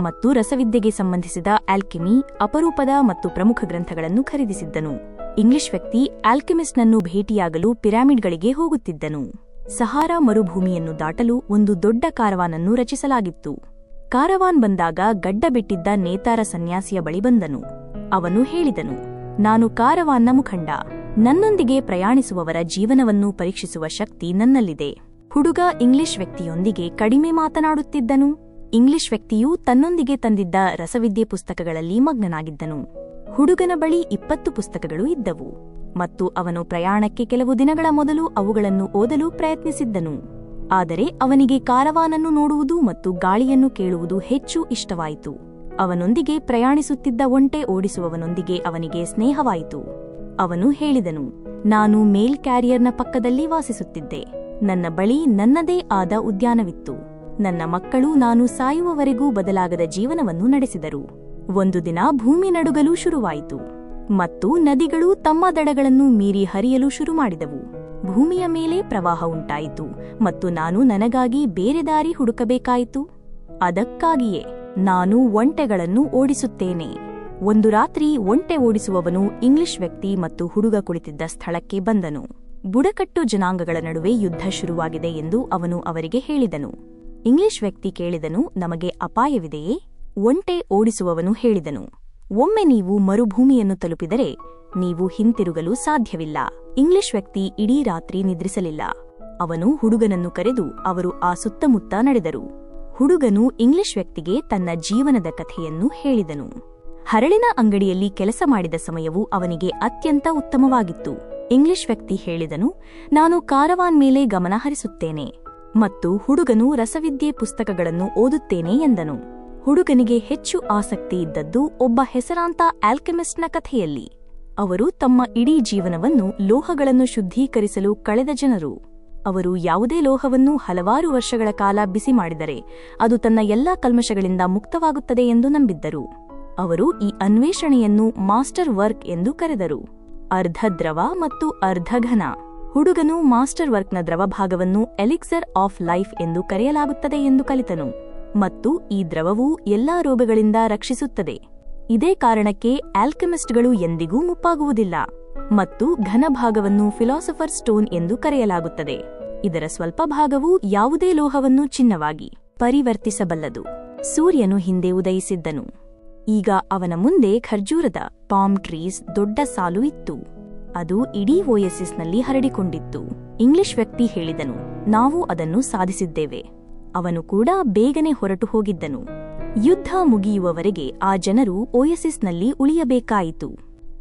ಮತ್ತು ರಸವಿದ್ಯೆಗೆ ಸಂಬಂಧಿಸಿದ ಆಲ್ಕಿಮಿ, ಅಪರೂಪದ ಮತ್ತು ಪ್ರಮುಖ ಗ್ರಂಥಗಳನ್ನು ಖರೀದಿಸಿದ್ದನು. ಇಂಗ್ಲಿಷ್ ವ್ಯಕ್ತಿ ಆಲ್ಕೆಮಿಸ್ಟ್ನನ್ನು ಭೇಟಿಯಾಗಲು ಪಿರಾಮಿಡ್ಗಳಿಗೆ ಹೋಗುತ್ತಿದ್ದನು. ಸಹಾರಾ ಮರುಭೂಮಿಯನ್ನು ದಾಟಲು ಒಂದು ದೊಡ್ಡ ಕಾರವಾನನ್ನು ರಚಿಸಲಾಗಿತ್ತು. ಕಾರವಾನ್ ಬಂದಾಗ ಗಡ್ಡ ಬಿಟ್ಟಿದ್ದ ನೇತಾರ ಸನ್ಯಾಸಿಯ ಬಳಿ ಬಂದನು. ಅವನು ಹೇಳಿದನು, ನಾನು ಕಾರವಾನ್ನ ಮುಖಂಡ. ನನ್ನೊಂದಿಗೆ ಪ್ರಯಾಣಿಸುವವರ ಜೀವನವನ್ನು ಪರೀಕ್ಷಿಸುವ ಶಕ್ತಿ ನನ್ನಲ್ಲಿದೆ. ಹುಡುಗ ಇಂಗ್ಲಿಷ್ ವ್ಯಕ್ತಿಯೊಂದಿಗೆ ಕಡಿಮೆ ಮಾತನಾಡುತ್ತಿದ್ದನು. ಇಂಗ್ಲಿಷ್ ವ್ಯಕ್ತಿಯು ತನ್ನೊಂದಿಗೆ ತಂದಿದ್ದ ರಸವಿದ್ಯೆ ಪುಸ್ತಕಗಳಲ್ಲಿ ಮಗ್ನನಾಗಿದ್ದನು. ಹುಡುಗನ ಬಳಿ ಇಪ್ಪತ್ತು ಪುಸ್ತಕಗಳು ಇದ್ದವು ಮತ್ತು ಅವನು ಪ್ರಯಾಣಕ್ಕೆ ಕೆಲವು ದಿನಗಳ ಮೊದಲು ಅವುಗಳನ್ನು ಓದಲು ಪ್ರಯತ್ನಿಸಿದ್ದನು. ಆದರೆ ಅವನಿಗೆ ಕಾರವಾನನ್ನು ನೋಡುವುದು ಮತ್ತು ಗಾಳಿಯನ್ನು ಕೇಳುವುದು ಹೆಚ್ಚು ಇಷ್ಟವಾಯಿತು. ಅವನೊಂದಿಗೆ ಪ್ರಯಾಣಿಸುತ್ತಿದ್ದ ಒಂಟೆ ಓಡಿಸುವವನೊಂದಿಗೆ ಅವನಿಗೆ ಸ್ನೇಹವಾಯಿತು. ಅವನು ಹೇಳಿದನು, ನಾನು ಮೇಲ್ ಕ್ಯಾರಿಯರ್ನ ಪಕ್ಕದಲ್ಲಿ ವಾಸಿಸುತ್ತಿದ್ದೆ. ನನ್ನ ಬಳಿ ನನ್ನದೇ ಆದ ಉದ್ಯಾನವಿತ್ತು. ನನ್ನ ಮಕ್ಕಳು ನಾನು ಸಾಯುವವರೆಗೂ ಬದಲಾಗದ ಜೀವನವನ್ನು ನಡೆಸಿದರು. ಒಂದು ದಿನ ಭೂಮಿ ನಡುಗಲು ಶುರುವಾಯಿತು ಮತ್ತು ನದಿಗಳು ತಮ್ಮ ದಡಗಳನ್ನು ಮೀರಿ ಹರಿಯಲು ಶುರು ಮಾಡಿದವು. ಭೂಮಿಯ ಮೇಲೆ ಪ್ರವಾಹ ಉಂಟಾಯಿತು ಮತ್ತು ನಾನು ನನಗಾಗಿ ಬೇರೆ ದಾರಿ ಹುಡುಕಬೇಕಾಯಿತು. ಅದಕ್ಕಾಗಿಯೇ ನಾನು ಒಂಟೆಗಳನ್ನು ಓಡಿಸುತ್ತೇನೆ. ಒಂದು ರಾತ್ರಿ ಒಂಟೆ ಓಡಿಸುವವನು ಇಂಗ್ಲಿಷ್ ವ್ಯಕ್ತಿ ಮತ್ತು ಹುಡುಗ ಕುಳಿತಿದ್ದ ಸ್ಥಳಕ್ಕೆ ಬಂದನು. ಬುಡಕಟ್ಟು ಜನಾಂಗಗಳ ನಡುವೆ ಯುದ್ಧ ಶುರುವಾಗಿದೆ ಎಂದು ಅವನು ಅವರಿಗೆ ಹೇಳಿದನು. ಇಂಗ್ಲಿಷ್ ವ್ಯಕ್ತಿ ಕೇಳಿದನು, ನಮಗೆ ಅಪಾಯವಿದೆಯೇ? ಒಂಟೆ ಓಡಿಸುವವನು ಹೇಳಿದನು, ಒಮ್ಮೆ ನೀವು ಮರುಭೂಮಿಯನ್ನು ತಲುಪಿದರೆ ನೀವು ಹಿಂತಿರುಗಲು ಸಾಧ್ಯವಿಲ್ಲ. ಇಂಗ್ಲಿಷ್ ವ್ಯಕ್ತಿ ಇಡೀ ರಾತ್ರಿ ನಿದ್ರಿಸಲಿಲ್ಲ. ಅವನು ಹುಡುಗನನ್ನು ಕರೆದು ಅವರು ಆ ಸುತ್ತಮುತ್ತ ನಡೆದರು. ಹುಡುಗನು ಇಂಗ್ಲಿಷ್ ವ್ಯಕ್ತಿಗೆ ತನ್ನ ಜೀವನದ ಕಥೆಯನ್ನು ಹೇಳಿದನು. ಹರಳಿನ ಅಂಗಡಿಯಲ್ಲಿ ಕೆಲಸ ಮಾಡಿದ ಸಮಯವು ಅವನಿಗೆ ಅತ್ಯಂತ ಉತ್ತಮವಾಗಿತ್ತು. ಇಂಗ್ಲಿಷ್ ವ್ಯಕ್ತಿ ಹೇಳಿದನು, ನಾನು ಕಾರವಾನ್ ಮೇಲೆ ಗಮನ ಹರಿಸುತ್ತೇನೆ ಮತ್ತು ಹುಡುಗನು ರಸವಿದ್ಯೆ ಪುಸ್ತಕಗಳನ್ನು ಓದುತ್ತೇನೆ ಎಂದನು. ಹುಡುಗನಿಗೆ ಹೆಚ್ಚು ಆಸಕ್ತಿ ಇದ್ದದ್ದು ಒಬ್ಬ ಹೆಸರಾಂತ ಆಲ್ಕೆಮಿಸ್ಟ್ನ ಕಥೆಯಲ್ಲಿ. ಅವರು ತಮ್ಮ ಇಡೀ ಜೀವನವನ್ನು ಲೋಹಗಳನ್ನು ಶುದ್ಧೀಕರಿಸಲು ಕಳೆದ ಜನರು. ಅವರು ಯಾವುದೇ ಲೋಹವನ್ನು ಹಲವಾರು ವರ್ಷಗಳ ಕಾಲ ಬಿಸಿ ಮಾಡಿದರೆ ಅದು ತನ್ನ ಎಲ್ಲಾ ಕಲ್ಮಶಗಳಿಂದ ಮುಕ್ತವಾಗುತ್ತದೆ ಎಂದು ನಂಬಿದ್ದರು. ಅವರು ಈ ಅನ್ವೇಷಣೆಯನ್ನು ಮಾಸ್ಟರ್ ವರ್ಕ್ ಎಂದು ಕರೆದರು. ಅರ್ಧ ದ್ರವ ಮತ್ತು ಅರ್ಧ ಘನ. ಹುಡುಗನು ಮಾಸ್ಟರ್ ವರ್ಕ್ನ ದ್ರವ ಭಾಗವನ್ನು ಎಲಿಕ್ಸರ್ ಆಫ್ ಲೈಫ್ ಎಂದು ಕರೆಯಲಾಗುತ್ತದೆ ಎಂದು ಕಲಿತನು. ಮತ್ತು ಈ ದ್ರವವು ಎಲ್ಲಾ ರೋಗಗಳಿಂದ ರಕ್ಷಿಸುತ್ತದೆ. ಇದೇ ಕಾರಣಕ್ಕೆ ಆಲ್ಕೆಮಿಸ್ಟ್ಗಳು ಎಂದಿಗೂ ಮುಪ್ಪಾಗುವುದಿಲ್ಲ ಮತ್ತು ಘನ ಭಾಗವನ್ನು ಫಿಲಾಸಫರ್ ಸ್ಟೋನ್ ಎಂದು ಕರೆಯಲಾಗುತ್ತದೆ. ಇದರ ಸ್ವಲ್ಪ ಭಾಗವು ಯಾವುದೇ ಲೋಹವನ್ನು ಚಿನ್ನವಾಗಿ ಪರಿವರ್ತಿಸಬಲ್ಲದು. ಸೂರ್ಯನು ಹಿಂದೆ ಉದಯಿಸಿದ್ದನು. ಈಗ ಅವನ ಮುಂದೆ ಖರ್ಜೂರದ ಪಾಮ್ ಟ್ರೀಸ್ ದೊಡ್ಡ ಸಾಲು ಇತ್ತು. ಅದು ಇಡೀ ಓಯಸಿಸ್ನಲ್ಲಿ ಹರಡಿಕೊಂಡಿತ್ತು. ಇಂಗ್ಲಿಷ್ ವ್ಯಕ್ತಿ ಹೇಳಿದನು, ನಾವು ಅದನ್ನು ಸಾಧಿಸಿದ್ದೇವೆ. ಅವನು ಕೂಡ ಬೇಗನೆ ಹೊರಟು ಹೋಗಿದ್ದನು. ಯುದ್ಧ ಮುಗಿಯುವವರೆಗೆ ಆ ಜನರು ಓಯಸಿಸ್ನಲ್ಲಿ ಉಳಿಯಬೇಕಾಯಿತು.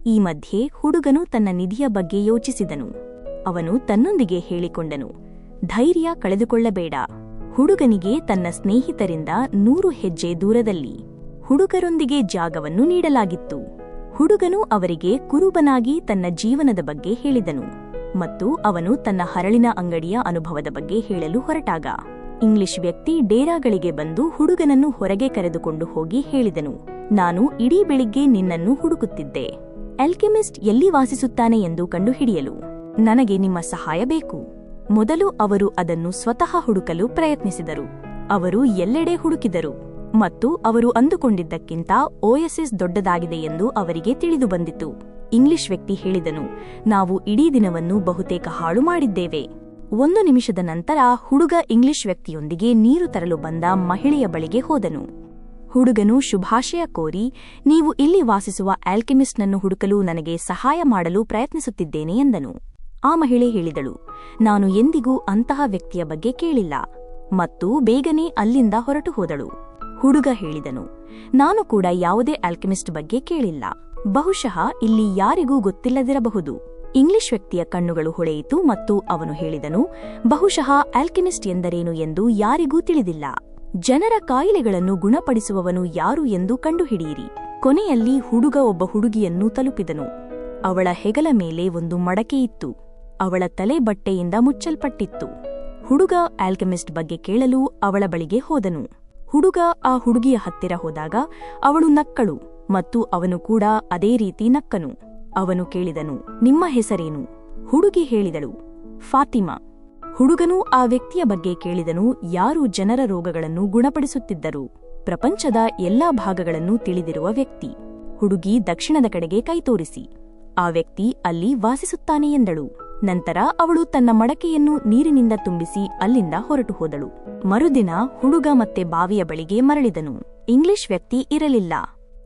ಈ ಮಧ್ಯೆ ಹುಡುಗನು ತನ್ನ ನಿಧಿಯ ಬಗ್ಗೆ ಯೋಚಿಸಿದನು. ಅವನು ತನ್ನೊಂದಿಗೆ ಹೇಳಿಕೊಂಡನು, ಧೈರ್ಯ ಕಳೆದುಕೊಳ್ಳಬೇಡ. ಹುಡುಗನಿಗೆ ತನ್ನ ಸ್ನೇಹಿತರಿಂದ ನೂರು ಹೆಜ್ಜೆ ದೂರದಲ್ಲಿ ಹುಡುಗರೊಂದಿಗೆ ಜಾಗವನ್ನು ನೀಡಲಾಗಿತ್ತು. ಹುಡುಗನು ಅವರಿಗೆ ಕುರುಬನಾಗಿ ತನ್ನ ಜೀವನದ ಬಗ್ಗೆ ಹೇಳಿದನು ಮತ್ತು ಅವನು ತನ್ನ ಹರಳಿನ ಅಂಗಡಿಯ ಅನುಭವದ ಬಗ್ಗೆ ಹೇಳಲು ಹೊರಟಾಗ ಇಂಗ್ಲಿಷ್ ವ್ಯಕ್ತಿ ಡೇರಾಗಳಿಗೆ ಬಂದು ಹುಡುಗನನ್ನು ಹೊರಗೆ ಕರೆದುಕೊಂಡು ಹೋಗಿ ಹೇಳಿದನು. ನಾನು ಇಡೀ ಬೆಳಿಗ್ಗೆ ನಿನ್ನನ್ನು ಹುಡುಕುತ್ತಿದ್ದೆ. ಅಲ್ಕೆಮಿಸ್ಟ್ ಎಲ್ಲಿ ವಾಸಿಸುತ್ತಾನೆ ಎಂದು ಕಂಡುಹಿಡಿಯಲು. ನನಗೆ ನಿಮ್ಮ ಸಹಾಯ ಬೇಕು. ಮೊದಲು ಅವರು ಅದನ್ನು ಸ್ವತಃ ಹುಡುಕಲು ಪ್ರಯತ್ನಿಸಿದರು. ಅವರು ಎಲ್ಲೆಡೆ ಹುಡುಕಿದರು. ಮತ್ತು ಅವರು ಅಂದುಕೊಂಡಿದ್ದಕ್ಕಿಂತ ಓಎಸ್ಎಸ್ ದೊಡ್ಡದಾಗಿದೆ ಎಂದು ಅವರಿಗೆ ತಿಳಿದು ಬಂದಿತು. ಇಂಗ್ಲಿಷ್ ವ್ಯಕ್ತಿ ಹೇಳಿದನು, ನಾವು ಇಡೀ ದಿನವನ್ನು ಬಹುತೇಕ ಹಾಳು ಮಾಡಿದ್ದೇವೆ. ಒಂದು ನಿಮಿಷದ ನಂತರ ಹುಡುಗ ಇಂಗ್ಲಿಷ್ ವ್ಯಕ್ತಿಯೊಂದಿಗೆ ನೀರು ತರಲು ಬಂದ ಮಹಿಳೆಯ ಬಳಿಗೆ ಹೋದನು. ಹುಡುಗನು ಶುಭಾಶಯ ಕೋರಿ, ನೀವು ಇಲ್ಲಿ ವಾಸಿಸುವ ಆಲ್ಕೆಮಿಸ್ಟ್ನನ್ನು ಹುಡುಕಲು ನನಗೆ ಸಹಾಯ ಮಾಡಲು ಪ್ರಯತ್ನಿಸುತ್ತಿದ್ದೇನೆ ಎಂದನು. ಆ ಮಹಿಳೆ ಹೇಳಿದಳು, ನಾನು ಎಂದಿಗೂ ಅಂತಹ ವ್ಯಕ್ತಿಯ ಬಗ್ಗೆ ಕೇಳಿಲ್ಲ ಮತ್ತು ಬೇಗನೆ ಅಲ್ಲಿಂದ ಹೊರಟು ಹೋದಳು. ಹುಡುಗ ಹೇಳಿದನು, ನಾನು ಕೂಡ ಯಾವುದೇ ಆಲ್ಕೆಮಿಸ್ಟ್ ಬಗ್ಗೆ ಕೇಳಿಲ್ಲ. ಬಹುಶಃ ಇಲ್ಲಿ ಯಾರಿಗೂ ಗೊತ್ತಿಲ್ಲದಿರಬಹುದು. ಇಂಗ್ಲಿಷ್ ವ್ಯಕ್ತಿಯ ಕಣ್ಣುಗಳು ಹೊಳೆಯಿತು ಮತ್ತು ಅವನು ಹೇಳಿದನು, ಬಹುಶಃ ಆಲ್ಕೆಮಿಸ್ಟ್ ಎಂದರೇನು ಎಂದು ಯಾರಿಗೂ ತಿಳಿದಿಲ್ಲ. ಜನರ ಕಾಯಿಲೆಗಳನ್ನು ಗುಣಪಡಿಸುವವನು ಯಾರು ಎಂದು ಕಂಡುಹಿಡಿಯಿರಿ. ಕೊನೆಯಲ್ಲಿ ಹುಡುಗ ಒಬ್ಬ ಹುಡುಗಿಯನ್ನು ತಲುಪಿದನು. ಅವಳ ಹೆಗಲ ಮೇಲೆ ಒಂದು ಮಡಕೆಯಿತ್ತು ಅವಳ ತಲೆ ಬಟ್ಟೆಯಿಂದ ಮುಚ್ಚಲ್ಪಟ್ಟಿತ್ತು. ಹುಡುಗ ಆಲ್ಕೆಮಿಸ್ಟ್ ಬಗ್ಗೆ ಕೇಳಲು ಅವಳ ಬಳಿಗೆ ಹೋದನು. ಹುಡುಗ ಆ ಹುಡುಗಿಯ ಹತ್ತಿರ ಹೋದಾಗ ಅವಳು ನಕ್ಕಳು ಮತ್ತು ಅವನು ಕೂಡ ಅದೇ ರೀತಿ ನಕ್ಕನು. ಅವನು ಕೇಳಿದನು, ನಿಮ್ಮ ಹೆಸರೇನು? ಹುಡುಗಿ ಹೇಳಿದಳು, ಫಾತಿಮಾ. ಹುಡುಗನು ಆ ವ್ಯಕ್ತಿಯ ಬಗ್ಗೆ ಕೇಳಿದನು, ಯಾರು ಜನರ ರೋಗಗಳನ್ನು ಗುಣಪಡಿಸುತ್ತಿದ್ದರು, ಪ್ರಪಂಚದ ಎಲ್ಲಾ ಭಾಗಗಳನ್ನು ತಿಳಿದಿರುವ ವ್ಯಕ್ತಿ. ಹುಡುಗಿ ದಕ್ಷಿಣದ ಕಡೆಗೆ ಕೈತೋರಿಸಿ ಆ ವ್ಯಕ್ತಿ ಅಲ್ಲಿ ವಾಸಿಸುತ್ತಾನೆ ಎಂದಳು. ನಂತರ ಅವಳು ತನ್ನ ಮಡಕೆಯನ್ನು ನೀರಿನಿಂದ ತುಂಬಿಸಿ ಅಲ್ಲಿಂದ ಹೊರಟು ಹೋದಳು. ಮರುದಿನ ಹುಡುಗ ಮತ್ತೆ ಬಾವಿಯ ಬಳಿಗೆ ಮರಳಿದನು. ಇಂಗ್ಲಿಷ್ ವ್ಯಕ್ತಿ ಇರಲಿಲ್ಲ.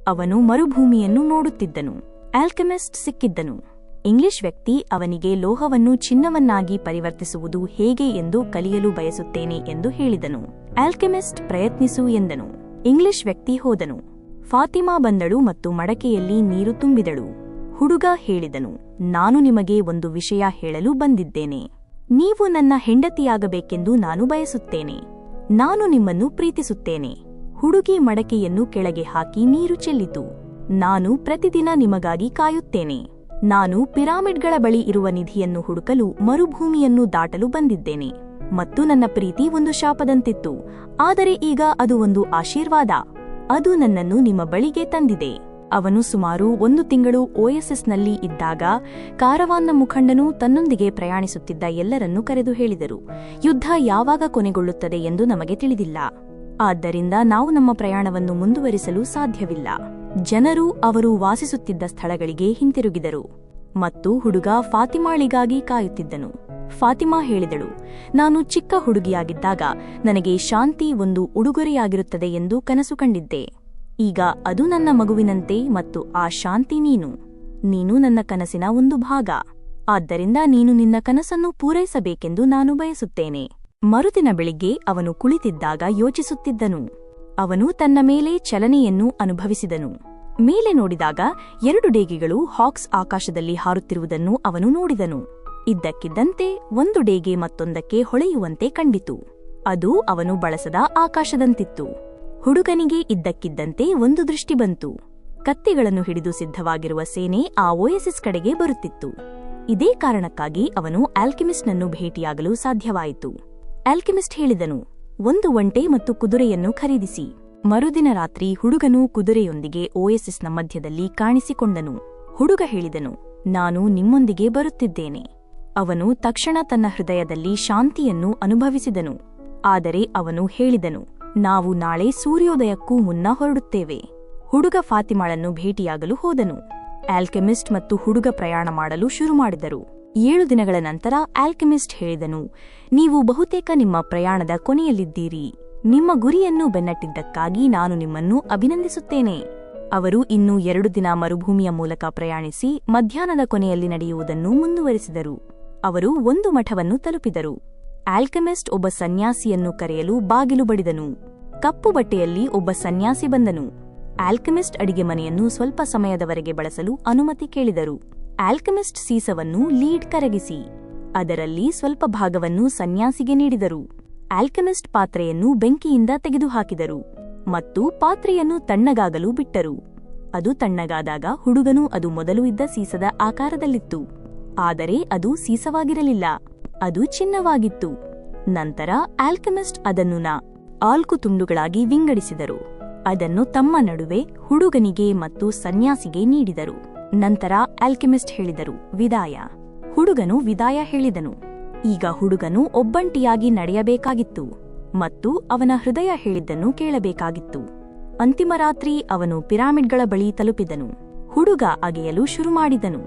ಅವನು ಮರುಭೂಮಿಯನ್ನು ನೋಡುತ್ತಿದ್ದನು. ಆಲ್ಕೆಮಿಸ್ಟ್ ಸಿಕ್ಕಿದ್ದನು. ಇಂಗ್ಲಿಷ್ ವ್ಯಕ್ತಿ ಅವನಿಗೆ ಲೋಹವನ್ನು ಚಿನ್ನವನ್ನಾಗಿ ಪರಿವರ್ತಿಸುವುದು ಹೇಗೆ ಎಂದು ಕಲಿಯಲು ಬಯಸುತ್ತೇನೆ ಎಂದು ಹೇಳಿದನು. ಆಲ್ಕೆಮಿಸ್ಟ್ ಪ್ರಯತ್ನಿಸು ಎಂದನು. ಇಂಗ್ಲಿಷ್ ವ್ಯಕ್ತಿ ಹೋದನು. ಫಾತಿಮಾ ಬಂದಳು ಮತ್ತು ಮಡಕೆಯಲ್ಲಿ ನೀರು ತುಂಬಿದಳು. ಹುಡುಗ ಹೇಳಿದನು, ನಾನು ನಿಮಗೆ ಒಂದು ವಿಷಯ ಹೇಳಲು ಬಂದಿದ್ದೇನೆ. ನೀವು ನನ್ನ ಹೆಂಡತಿಯಾಗಬೇಕೆಂದು ನಾನು ಬಯಸುತ್ತೇನೆ. ನಾನು ನಿಮ್ಮನ್ನು ಪ್ರೀತಿಸುತ್ತೇನೆ. ಹುಡುಗಿ ಮಡಕೆಯನ್ನು ಕೆಳಗೆ ಹಾಕಿ ನೀರು ಚೆಲ್ಲಿತು. ನಾನು ಪ್ರತಿದಿನ ನಿಮಗಾಗಿ ಕಾಯುತ್ತೇನೆ. ನಾನು ಪಿರಾಮಿಡ್ಗಳ ಬಳಿ ಇರುವ ನಿಧಿಯನ್ನು ಹುಡುಕಲು ಮರುಭೂಮಿಯನ್ನು ದಾಟಲು ಬಂದಿದ್ದೇನೆ. ಮತ್ತು ನನ್ನ ಪ್ರೀತಿ ಒಂದು ಶಾಪದಂತಿತ್ತು. ಆದರೆ ಈಗ ಅದು ಒಂದು ಆಶೀರ್ವಾದ. ಅದು ನನ್ನನ್ನು ನಿಮ್ಮ ಬಳಿಗೆ ತಂದಿದೆ. ಅವನು ಸುಮಾರು ಒಂದು ತಿಂಗಳು ಓಎಸ್ಎಸ್ನಲ್ಲಿ ಇದ್ದಾಗ ಕಾರವಾನ್ನ ಮುಖಂಡನು ತನ್ನೊಂದಿಗೆ ಪ್ರಯಾಣಿಸುತ್ತಿದ್ದ ಎಲ್ಲರನ್ನೂ ಕರೆದು ಹೇಳಿದರು, ಯುದ್ಧ ಯಾವಾಗ ಕೊನೆಗೊಳ್ಳುತ್ತದೆ ಎಂದು ನಮಗೆ ತಿಳಿದಿಲ್ಲ. ಆದ್ದರಿಂದ ನಾವು ನಮ್ಮ ಪ್ರಯಾಣವನ್ನು ಮುಂದುವರಿಸಲು ಸಾಧ್ಯವಿಲ್ಲ. ಜನರು ಅವರು ವಾಸಿಸುತ್ತಿದ್ದ ಸ್ಥಳಗಳಿಗೆ ಹಿಂತಿರುಗಿದರು ಮತ್ತು ಹುಡುಗ ಫಾತಿಮಾಳಿಗಾಗಿ ಕಾಯುತ್ತಿದ್ದನು. ಫಾತಿಮಾ ಹೇಳಿದಳು, ನಾನು ಚಿಕ್ಕ ಹುಡುಗಿಯಾಗಿದ್ದಾಗ ನನಗೆ ಶಾಂತಿ ಒಂದು ಉಡುಗೊರೆಯಾಗಿರುತ್ತದೆ ಎಂದು ಕನಸು ಕಂಡಿದ್ದೆ. ಈಗ ಅದು ನನ್ನ ಮಗುವಿನಂತೆ ಮತ್ತು ಆ ಶಾಂತಿ ನೀನು. ನೀನು ನನ್ನ ಕನಸಿನ ಒಂದು ಭಾಗ. ಆದ್ದರಿಂದ ನೀನು ನಿನ್ನ ಕನಸನ್ನು ಪೂರೈಸಬೇಕೆಂದು ನಾನು ಬಯಸುತ್ತೇನೆ. ಮರುದಿನ ಬೆಳಿಗ್ಗೆ ಅವನು ಕುಳಿತಿದ್ದಾಗ ಯೋಚಿಸುತ್ತಿದ್ದನು. ಅವನು ತನ್ನ ಮೇಲೆ ಚಲನೆಯನ್ನು ಅನುಭವಿಸಿದನು. ಮೇಲೆ ನೋಡಿದಾಗ ಎರಡು ಡೇಗೆಗಳು ಹಾಕ್ಸ್ ಆಕಾಶದಲ್ಲಿ ಹಾರುತ್ತಿರುವುದನ್ನು ಅವನು ನೋಡಿದನು. ಇದ್ದಕ್ಕಿದ್ದಂತೆ ಒಂದು ಡೇಗೆ ಮತ್ತೊಂದಕ್ಕೆ ಹೊಳೆಯುವಂತೆ ಕಂಡಿತು. ಅದು ಅವನು ಬಳಸದ ಆಕಾಶದಂತಿತ್ತು. ಹುಡುಗನಿಗೆ ಇದ್ದಕ್ಕಿದ್ದಂತೆ ಒಂದು ದೃಷ್ಟಿ ಬಂತು. ಕತ್ತೆಗಳನ್ನು ಹಿಡಿದು ಸಿದ್ಧವಾಗಿರುವ ಸೇನೆ ಆ ಓಎಸ್ಎಸ್ ಕಡೆಗೆ ಬರುತ್ತಿತ್ತು. ಇದೇ ಕಾರಣಕ್ಕಾಗಿ ಅವನು ಆಲ್ಕಿಮಿಸ್ಟ್ನನ್ನು ಭೇಟಿಯಾಗಲು ಸಾಧ್ಯವಾಯಿತು. ಆಲ್ಕಿಮಿಸ್ಟ್ ಹೇಳಿದನು ಒಂದು ಒಂಟೆ ಮತ್ತು ಕುದುರೆಯನ್ನು ಖರೀದಿಸಿ. ಮರುದಿನ ರಾತ್ರಿ ಹುಡುಗನು ಕುದುರೆಯೊಂದಿಗೆ ಓಎಸ್ಎಸ್ನ ಮಧ್ಯದಲ್ಲಿ ಕಾಣಿಸಿಕೊಂಡನು. ಹುಡುಗ ಹೇಳಿದನು, ನಾನು ನಿಮ್ಮೊಂದಿಗೆ ಬರುತ್ತಿದ್ದೇನೆ. ಅವನು ತಕ್ಷಣ ತನ್ನ ಹೃದಯದಲ್ಲಿ ಶಾಂತಿಯನ್ನು ಅನುಭವಿಸಿದನು. ಆದರೆ ಅವನು ಹೇಳಿದನು, ನಾವು ನಾಳೆ ಸೂರ್ಯೋದಯಕ್ಕೂ ಮುನ್ನ ಹೊರಡುತ್ತೇವೆ. ಹುಡುಗ ಫಾತಿಮಾಳನ್ನು ಭೇಟಿಯಾಗಲು ಹೋದನು. ಆಲ್ಕೆಮಿಸ್ಟ್ ಮತ್ತು ಹುಡುಗ ಪ್ರಯಾಣ ಮಾಡಲು ಶುರು ಮಾಡಿದರು. ಏಳು ದಿನಗಳ ನಂತರ ಆಲ್ಕೆಮಿಸ್ಟ್ ಹೇಳಿದನು, ನೀವು ಬಹುತೇಕ ನಿಮ್ಮ ಪ್ರಯಾಣದ ಕೊನೆಯಲ್ಲಿದ್ದೀರಿ. ನಿಮ್ಮ ಗುರಿಯನ್ನು ಬೆನ್ನಟ್ಟಿದ್ದಕ್ಕಾಗಿ ನಾನು ನಿಮ್ಮನ್ನು ಅಭಿನಂದಿಸುತ್ತೇನೆ. ಅವರು ಇನ್ನೂ ಎರಡು ದಿನ ಮರುಭೂಮಿಯ ಮೂಲಕ ಪ್ರಯಾಣಿಸಿ ಮಧ್ಯಾಹ್ನದ ಕೊನೆಯಲ್ಲಿ ನಡೆಯುವುದನ್ನು ಮುಂದುವರಿಸಿದರು. ಅವರು ಒಂದು ಮಠವನ್ನು ತಲುಪಿದರು. ಆಲ್ಕೆಮಿಸ್ಟ್ ಒಬ್ಬ ಸನ್ಯಾಸಿಯನ್ನು ಕರೆಯಲು ಬಾಗಿಲು ಬಡಿದನು. ಕಪ್ಪು ಬಟ್ಟೆಯಲ್ಲಿ ಒಬ್ಬ ಸನ್ಯಾಸಿ ಬಂದನು. ಆಲ್ಕೆಮಿಸ್ಟ್ ಅಡಿಗೆ ಮನೆಯನ್ನು ಸ್ವಲ್ಪ ಸಮಯದವರೆಗೆ ಬಳಸಲು ಅನುಮತಿ ಕೇಳಿದರು. ಆಲ್ಕೆಮಿಸ್ಟ್ ಸೀಸವನ್ನು ಲೀಡ್ ಕರಗಿಸಿ, ಅದರಲ್ಲಿ ಸ್ವಲ್ಪ ಭಾಗವನ್ನು ಸನ್ಯಾಸಿಗೆ ನೀಡಿದರು. ಆಲ್ಕೆಮಿಸ್ಟ್ ಪಾತ್ರೆಯನ್ನು ಬೆಂಕಿಯಿಂದ ತೆಗೆದುಹಾಕಿದರು ಮತ್ತು ಪಾತ್ರೆಯನ್ನು ತಣ್ಣಗಾಗಲು ಬಿಟ್ಟರು. ಅದು ತಣ್ಣಗಾದಾಗ ಹುಡುಗನು ಅದು ಮೊದಲು ಇದ್ದ ಸೀಸದ ಆಕಾರದಲ್ಲಿತ್ತು. ಆದರೆ ಅದು ಸೀಸವಾಗಿರಲಿಲ್ಲ, ಅದು ಚಿನ್ನವಾಗಿತ್ತು. ನಂತರ ಆಲ್ಕೆಮಿಸ್ಟ್ ಅದನ್ನು ನ ಆಲ್ಕು ತುಂಡುಗಳಾಗಿ ವಿಂಗಡಿಸಿದರು. ಅದನ್ನು ತಮ್ಮ ನಡುವೆ ಹುಡುಗನಿಗೆ ಮತ್ತು ಸನ್ಯಾಸಿಗೆ ನೀಡಿದರು. ನಂತರ ಆಲ್ಕೆಮಿಸ್ಟ್ ಹೇಳಿದರು, ವಿದಾಯ. ಹುಡುಗನು ವಿದಾಯ ಹೇಳಿದನು. ಈಗ ಹುಡುಗನು ಒಬ್ಬಂಟಿಯಾಗಿ ನಡೆಯಬೇಕಾಗಿತ್ತು ಮತ್ತು ಅವನ ಹೃದಯ ಹೇಳಿದ್ದನ್ನು ಕೇಳಬೇಕಾಗಿತ್ತು. ಅಂತಿಮ ರಾತ್ರಿ ಅವನು ಪಿರಾಮಿಡ್ಗಳ ಬಳಿ ತಲುಪಿದನು. ಹುಡುಗ ಅಗೆಯಲು ಶುರು ಮಾಡಿದನು.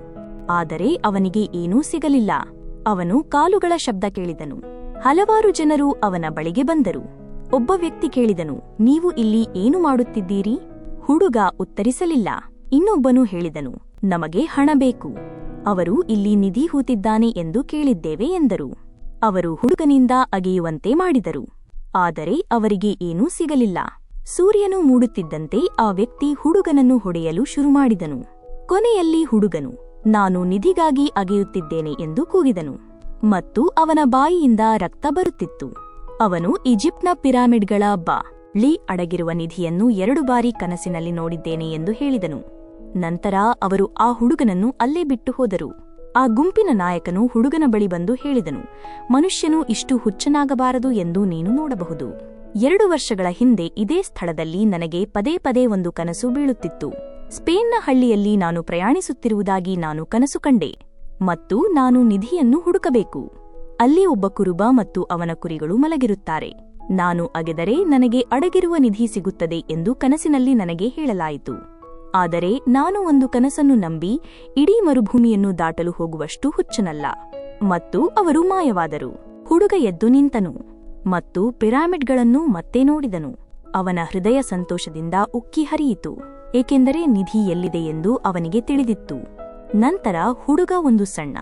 ಆದರೆ ಅವನಿಗೆ ಏನೂ ಸಿಗಲಿಲ್ಲ. ಅವನು ಕಾಲುಗಳ ಶಬ್ದ ಕೇಳಿದನು. ಹಲವಾರು ಜನರು ಅವನ ಬಳಿಗೆ ಬಂದರು. ಒಬ್ಬ ವ್ಯಕ್ತಿ ಕೇಳಿದನು, ನೀವು ಇಲ್ಲಿ ಏನು ಮಾಡುತ್ತಿದ್ದೀರಿ? ಹುಡುಗ ಉತ್ತರಿಸಲಿಲ್ಲ. ಇನ್ನೊಬ್ಬನು ಹೇಳಿದನು ನಮಗೆ ಹಣ ಬೇಕು. ಅವರು ಇಲ್ಲಿ ನಿಧಿ ಹೂತಿದ್ದಾನೆ ಎಂದು ಕೇಳಿದ್ದೇವೆ ಎಂದರು. ಅವರು ಹುಡುಗನಿಂದ ಅಗೆಯುವಂತೆ ಮಾಡಿದರು. ಆದರೆ ಅವರಿಗೆ ಏನೂ ಸಿಗಲಿಲ್ಲ. ಸೂರ್ಯನು ಮೂಡುತ್ತಿದ್ದಂತೆ ಆ ವ್ಯಕ್ತಿ ಹುಡುಗನನ್ನು ಹೊಡೆಯಲು ಶುರು ಮಾಡಿದನು. ಕೊನೆಯಲ್ಲಿ ಹುಡುಗನು, ನಾನು ನಿಧಿಗಾಗಿ ಅಗೆಯುತ್ತಿದ್ದೇನೆ ಎಂದು ಕೂಗಿದನು. ಮತ್ತು ಅವನ ಬಾಯಿಯಿಂದ ರಕ್ತ ಬರುತ್ತಿತ್ತು. ಅವನು ಈಜಿಪ್ಟ್ನ ಪಿರಾಮಿಡ್ಗಳ ಬಾ, ಲಿ ಅಡಗಿರುವ ನಿಧಿಯನ್ನು ಎರಡು ಬಾರಿ ಕನಸಿನಲ್ಲಿ ನೋಡಿದ್ದೇನೆ ಎಂದು ಹೇಳಿದನು. ನಂತರ ಅವರು ಆ ಹುಡುಗನನ್ನು ಅಲ್ಲೇ ಬಿಟ್ಟು ಹೋದರು. ಆ ಗುಂಪಿನ ನಾಯಕನು ಹುಡುಗನ ಬಳಿ ಬಂದು ಹೇಳಿದನು, ಮನುಷ್ಯನು ಇಷ್ಟು ಹುಚ್ಚನಾಗಬಾರದು ಎಂದು ನೀನು ನೋಡಬಹುದು. ಎರಡು ವರ್ಷಗಳ ಹಿಂದೆ ಇದೇ ಸ್ಥಳದಲ್ಲಿ ನನಗೆ ಪದೇ ಪದೇ ಒಂದು ಕನಸು ಬೀಳುತ್ತಿತ್ತು. ಸ್ಪೇನ್ನ ಹಳ್ಳಿಯಲ್ಲಿ ನಾನು ಪ್ರಯಾಣಿಸುತ್ತಿರುವುದಾಗಿ ನಾನು ಕನಸು ಕಂಡೆ ಮತ್ತು ನಾನು ನಿಧಿಯನ್ನು ಹುಡುಕಬೇಕು. ಅಲ್ಲಿ ಒಬ್ಬ ಕುರುಬ ಮತ್ತು ಅವನ ಕುರಿಗಳು ಮಲಗಿರುತ್ತಾರೆ. ನಾನು ಅಗೆದರೆ ನನಗೆ ಅಡಗಿರುವ ನಿಧಿ ಸಿಗುತ್ತದೆ ಎಂದು ಕನಸಿನಲ್ಲಿ ನನಗೆ ಹೇಳಲಾಯಿತು. ಆದರೆ ನಾನು ಒಂದು ಕನಸನ್ನು ನಂಬಿ ಇಡೀ ಮರುಭೂಮಿಯನ್ನು ದಾಟಲು ಹೋಗುವಷ್ಟು ಹುಚ್ಚನಲ್ಲ. ಮತ್ತು ಅವರು ಮಾಯವಾದರು. ಹುಡುಗ ಎದ್ದು ನಿಂತನು. ಮತ್ತು ಪಿರಾಮಿಡ್ಗಳನ್ನು ಮತ್ತೆ ನೋಡಿದನು. ಅವನ ಹೃದಯ ಸಂತೋಷದಿಂದ ಉಕ್ಕಿ ಹರಿಯಿತು. ಏಕೆಂದರೆ ನಿಧಿ ಎಲ್ಲಿದೆ ಎಂದು ಅವನಿಗೆ ತಿಳಿದಿತ್ತು. ನಂತರ ಹುಡುಗ ಒಂದು ಸಣ್ಣ,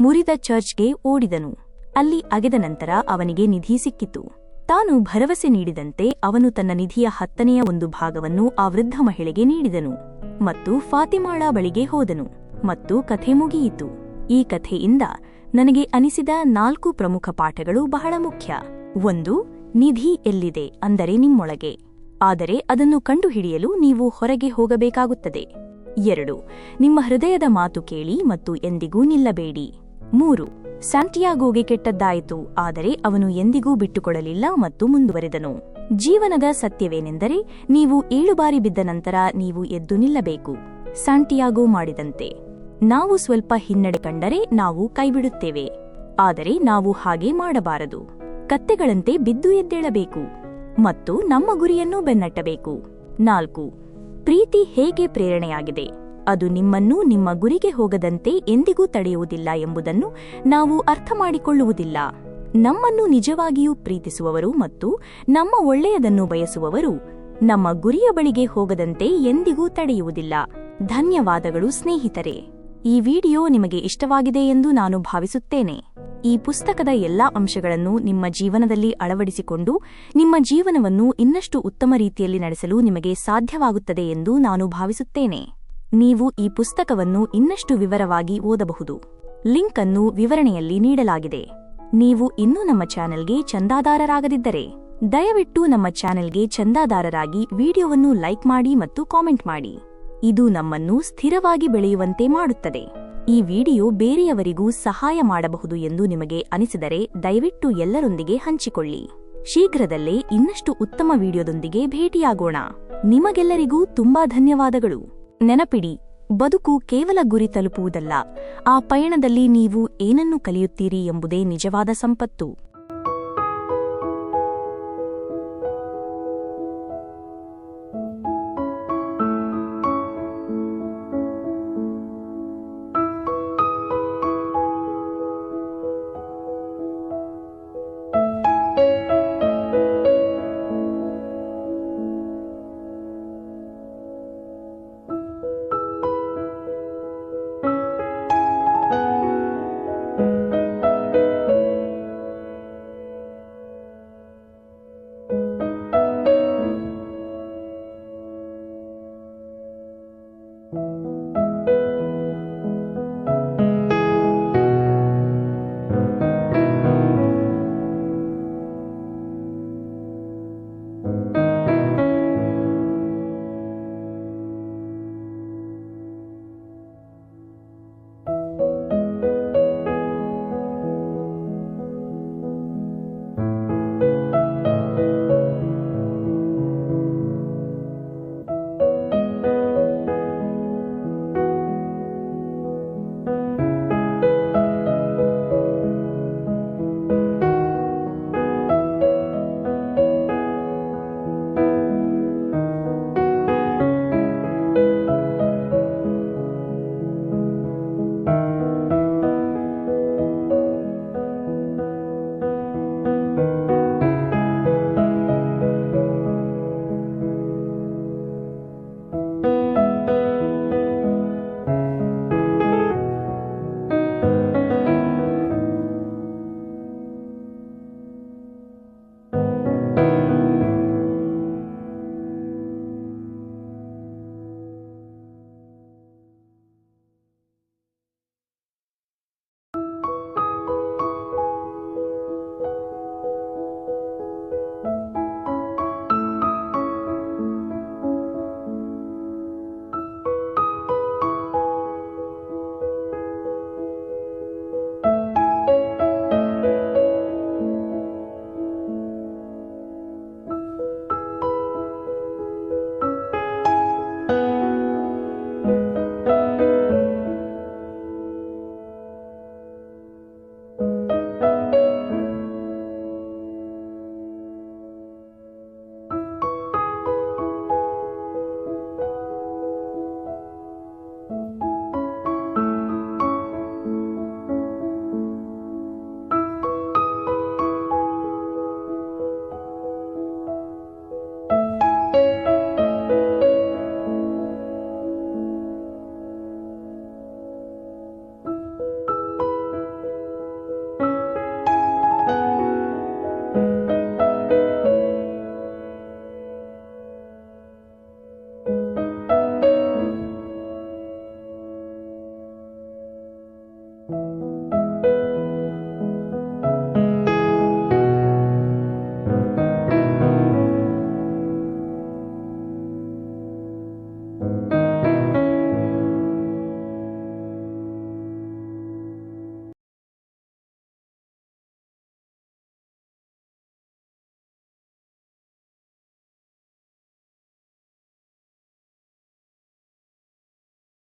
ಮುರಿದ ಚರ್ಚ್ಗೆ ಓಡಿದನು. ಅಲ್ಲಿ ಅಗೆದ ನಂತರ ಅವನಿಗೆ ನಿಧಿ ಸಿಕ್ಕಿತು. ತಾನು ಭರವಸೆ ನೀಡಿದಂತೆ ಅವನು ತನ್ನ ನಿಧಿಯ ಹತ್ತನೆಯ ಒಂದು ಭಾಗವನ್ನು ಆ ವೃದ್ಧ ಮಹಿಳೆಗೆ ನೀಡಿದನು ಮತ್ತು ಫಾತಿಮಾಳ ಬಳಿಗೆ ಹೋದನು ಮತ್ತು ಕಥೆ ಮುಗಿಯಿತು. ಈ ಕಥೆಯಿಂದ ನನಗೆ ಅನಿಸಿದ ನಾಲ್ಕು ಪ್ರಮುಖ ಪಾಠಗಳು ಬಹಳ ಮುಖ್ಯ. ಒಂದು, ನಿಧಿ ಎಲ್ಲಿದೆ ಅಂದರೆ ನಿಮ್ಮೊಳಗೆ. ಆದರೆ ಅದನ್ನು ಕಂಡುಹಿಡಿಯಲು ನೀವು ಹೊರಗೆ ಹೋಗಬೇಕಾಗುತ್ತದೆ. ಎರಡು, ನಿಮ್ಮ ಹೃದಯದ ಮಾತು ಕೇಳಿ ಮತ್ತು ಎಂದಿಗೂ ನಿಲ್ಲಬೇಡಿ. ಮೂರು ಸ್ಯಾಂಟಿಯಾಗೋಗೆ ಕೆಟ್ಟದ್ದಾಯಿತು, ಆದರೆ ಅವನು ಎಂದಿಗೂ ಬಿಟ್ಟುಕೊಡಲಿಲ್ಲ ಮತ್ತು ಮುಂದುವರೆದನು. ಜೀವನದ ಸತ್ಯವೇನೆಂದರೆ, ನೀವು ಏಳು ಬಾರಿ ಬಿದ್ದ ನಂತರ ನೀವು ಎದ್ದು ನಿಲ್ಲಬೇಕು. ಸ್ಯಾಂಟಿಯಾಗೋ ಮಾಡಿದಂತೆ. ನಾವು ಸ್ವಲ್ಪ ಹಿನ್ನಡೆ ಕಂಡರೆ ನಾವು ಕೈಬಿಡುತ್ತೇವೆ. ಆದರೆ ನಾವು ಹಾಗೆ ಮಾಡಬಾರದು. ಕತ್ತೆಗಳಂತೆ ಬಿದ್ದು ಎದ್ದೇಳಬೇಕು. ಮತ್ತು ನಮ್ಮ ಗುರಿಯನ್ನು ಬೆನ್ನಟ್ಟಬೇಕು. ನಾಲ್ಕು. ಪ್ರೀತಿ ಹೇಗೆ ಪ್ರೇರಣೆಯಾಗಿದೆ? ಅದು ನಿಮ್ಮನ್ನು ನಿಮ್ಮ ಗುರಿಗೆ ಹೋಗದಂತೆ ಎಂದಿಗೂ ತಡೆಯುವುದಿಲ್ಲ ಎಂಬುದನ್ನು ನಾವು ಅರ್ಥ ಮಾಡಿಕೊಳ್ಳುವುದಿಲ್ಲ ನಮ್ಮನ್ನು ನಿಜವಾಗಿಯೂ ಪ್ರೀತಿಸುವವರು ಮತ್ತು ನಮ್ಮ ಒಳ್ಳೆಯದನ್ನು ಬಯಸುವವರು ನಮ್ಮ ಗುರಿಯ ಬಳಿಗೆ ಹೋಗದಂತೆ ಎಂದಿಗೂ ತಡೆಯುವುದಿಲ್ಲ. ಧನ್ಯವಾದಗಳು ಸ್ನೇಹಿತರೆ. ಈ ವಿಡಿಯೋ ನಿಮಗೆ ಇಷ್ಟವಾಗಿದೆ ಎಂದು ನಾನು ಭಾವಿಸುತ್ತೇನೆ. ಈ ಪುಸ್ತಕದ ಎಲ್ಲಾ ಅಂಶಗಳನ್ನು ನಿಮ್ಮ ಜೀವನದಲ್ಲಿ ಅಳವಡಿಸಿಕೊಂಡು ನಿಮ್ಮ ಜೀವನವನ್ನು ಇನ್ನಷ್ಟು ಉತ್ತಮ ರೀತಿಯಲ್ಲಿ ನಡೆಸಲು ನಿಮಗೆ ಸಾಧ್ಯವಾಗುತ್ತದೆ ಎಂದು ನಾನು ಭಾವಿಸುತ್ತೇನೆ. ನೀವು ಈ ಪುಸ್ತಕವನ್ನು ಇನ್ನಷ್ಟು ವಿವರವಾಗಿ ಓದಬಹುದು. ಲಿಂಕ್ ಅನ್ನು ವಿವರಣೆಯಲ್ಲಿ ನೀಡಲಾಗಿದೆ. ನೀವು ಇನ್ನೂ ನಮ್ಮ ಚಾನೆಲ್ಗೆ ಚಂದಾದಾರರಾಗದಿದ್ದರೆ, ದಯವಿಟ್ಟು ನಮ್ಮ ಚಾನೆಲ್ಗೆ ಚಂದಾದಾರರಾಗಿ ವಿಡಿಯೋವನ್ನು ಲೈಕ್ ಮಾಡಿ ಮತ್ತು ಕಾಮೆಂಟ್ ಮಾಡಿ. ಇದು ನಮ್ಮನ್ನು ಸ್ಥಿರವಾಗಿ ಬೆಳೆಯುವಂತೆ ಮಾಡುತ್ತದೆ. ಈ ವಿಡಿಯೋ ಬೇರೆಯವರಿಗೂ ಸಹಾಯ ಮಾಡಬಹುದು ಎಂದು ನಿಮಗೆ ಅನಿಸಿದರೆ ದಯವಿಟ್ಟು ಎಲ್ಲರೊಂದಿಗೆ ಹಂಚಿಕೊಳ್ಳಿ. ಶೀಘ್ರದಲ್ಲೇ ಇನ್ನಷ್ಟು ಉತ್ತಮ ವಿಡಿಯೋದೊಂದಿಗೆ ಭೇಟಿಯಾಗೋಣ. ನಿಮಗೆಲ್ಲರಿಗೂ ತುಂಬಾ ಧನ್ಯವಾದಗಳು. ನೆನಪಿಡಿ ಬದುಕು ಕೇವಲ ಗುರಿ ತಲುಪುವುದಲ್ಲ. ಆ ಪಯಣದಲ್ಲಿ ನೀವು ಏನನ್ನು ಕಲಿಯುತ್ತೀರಿ ಎಂಬುದೇ ನಿಜವಾದ ಸಂಪತ್ತು.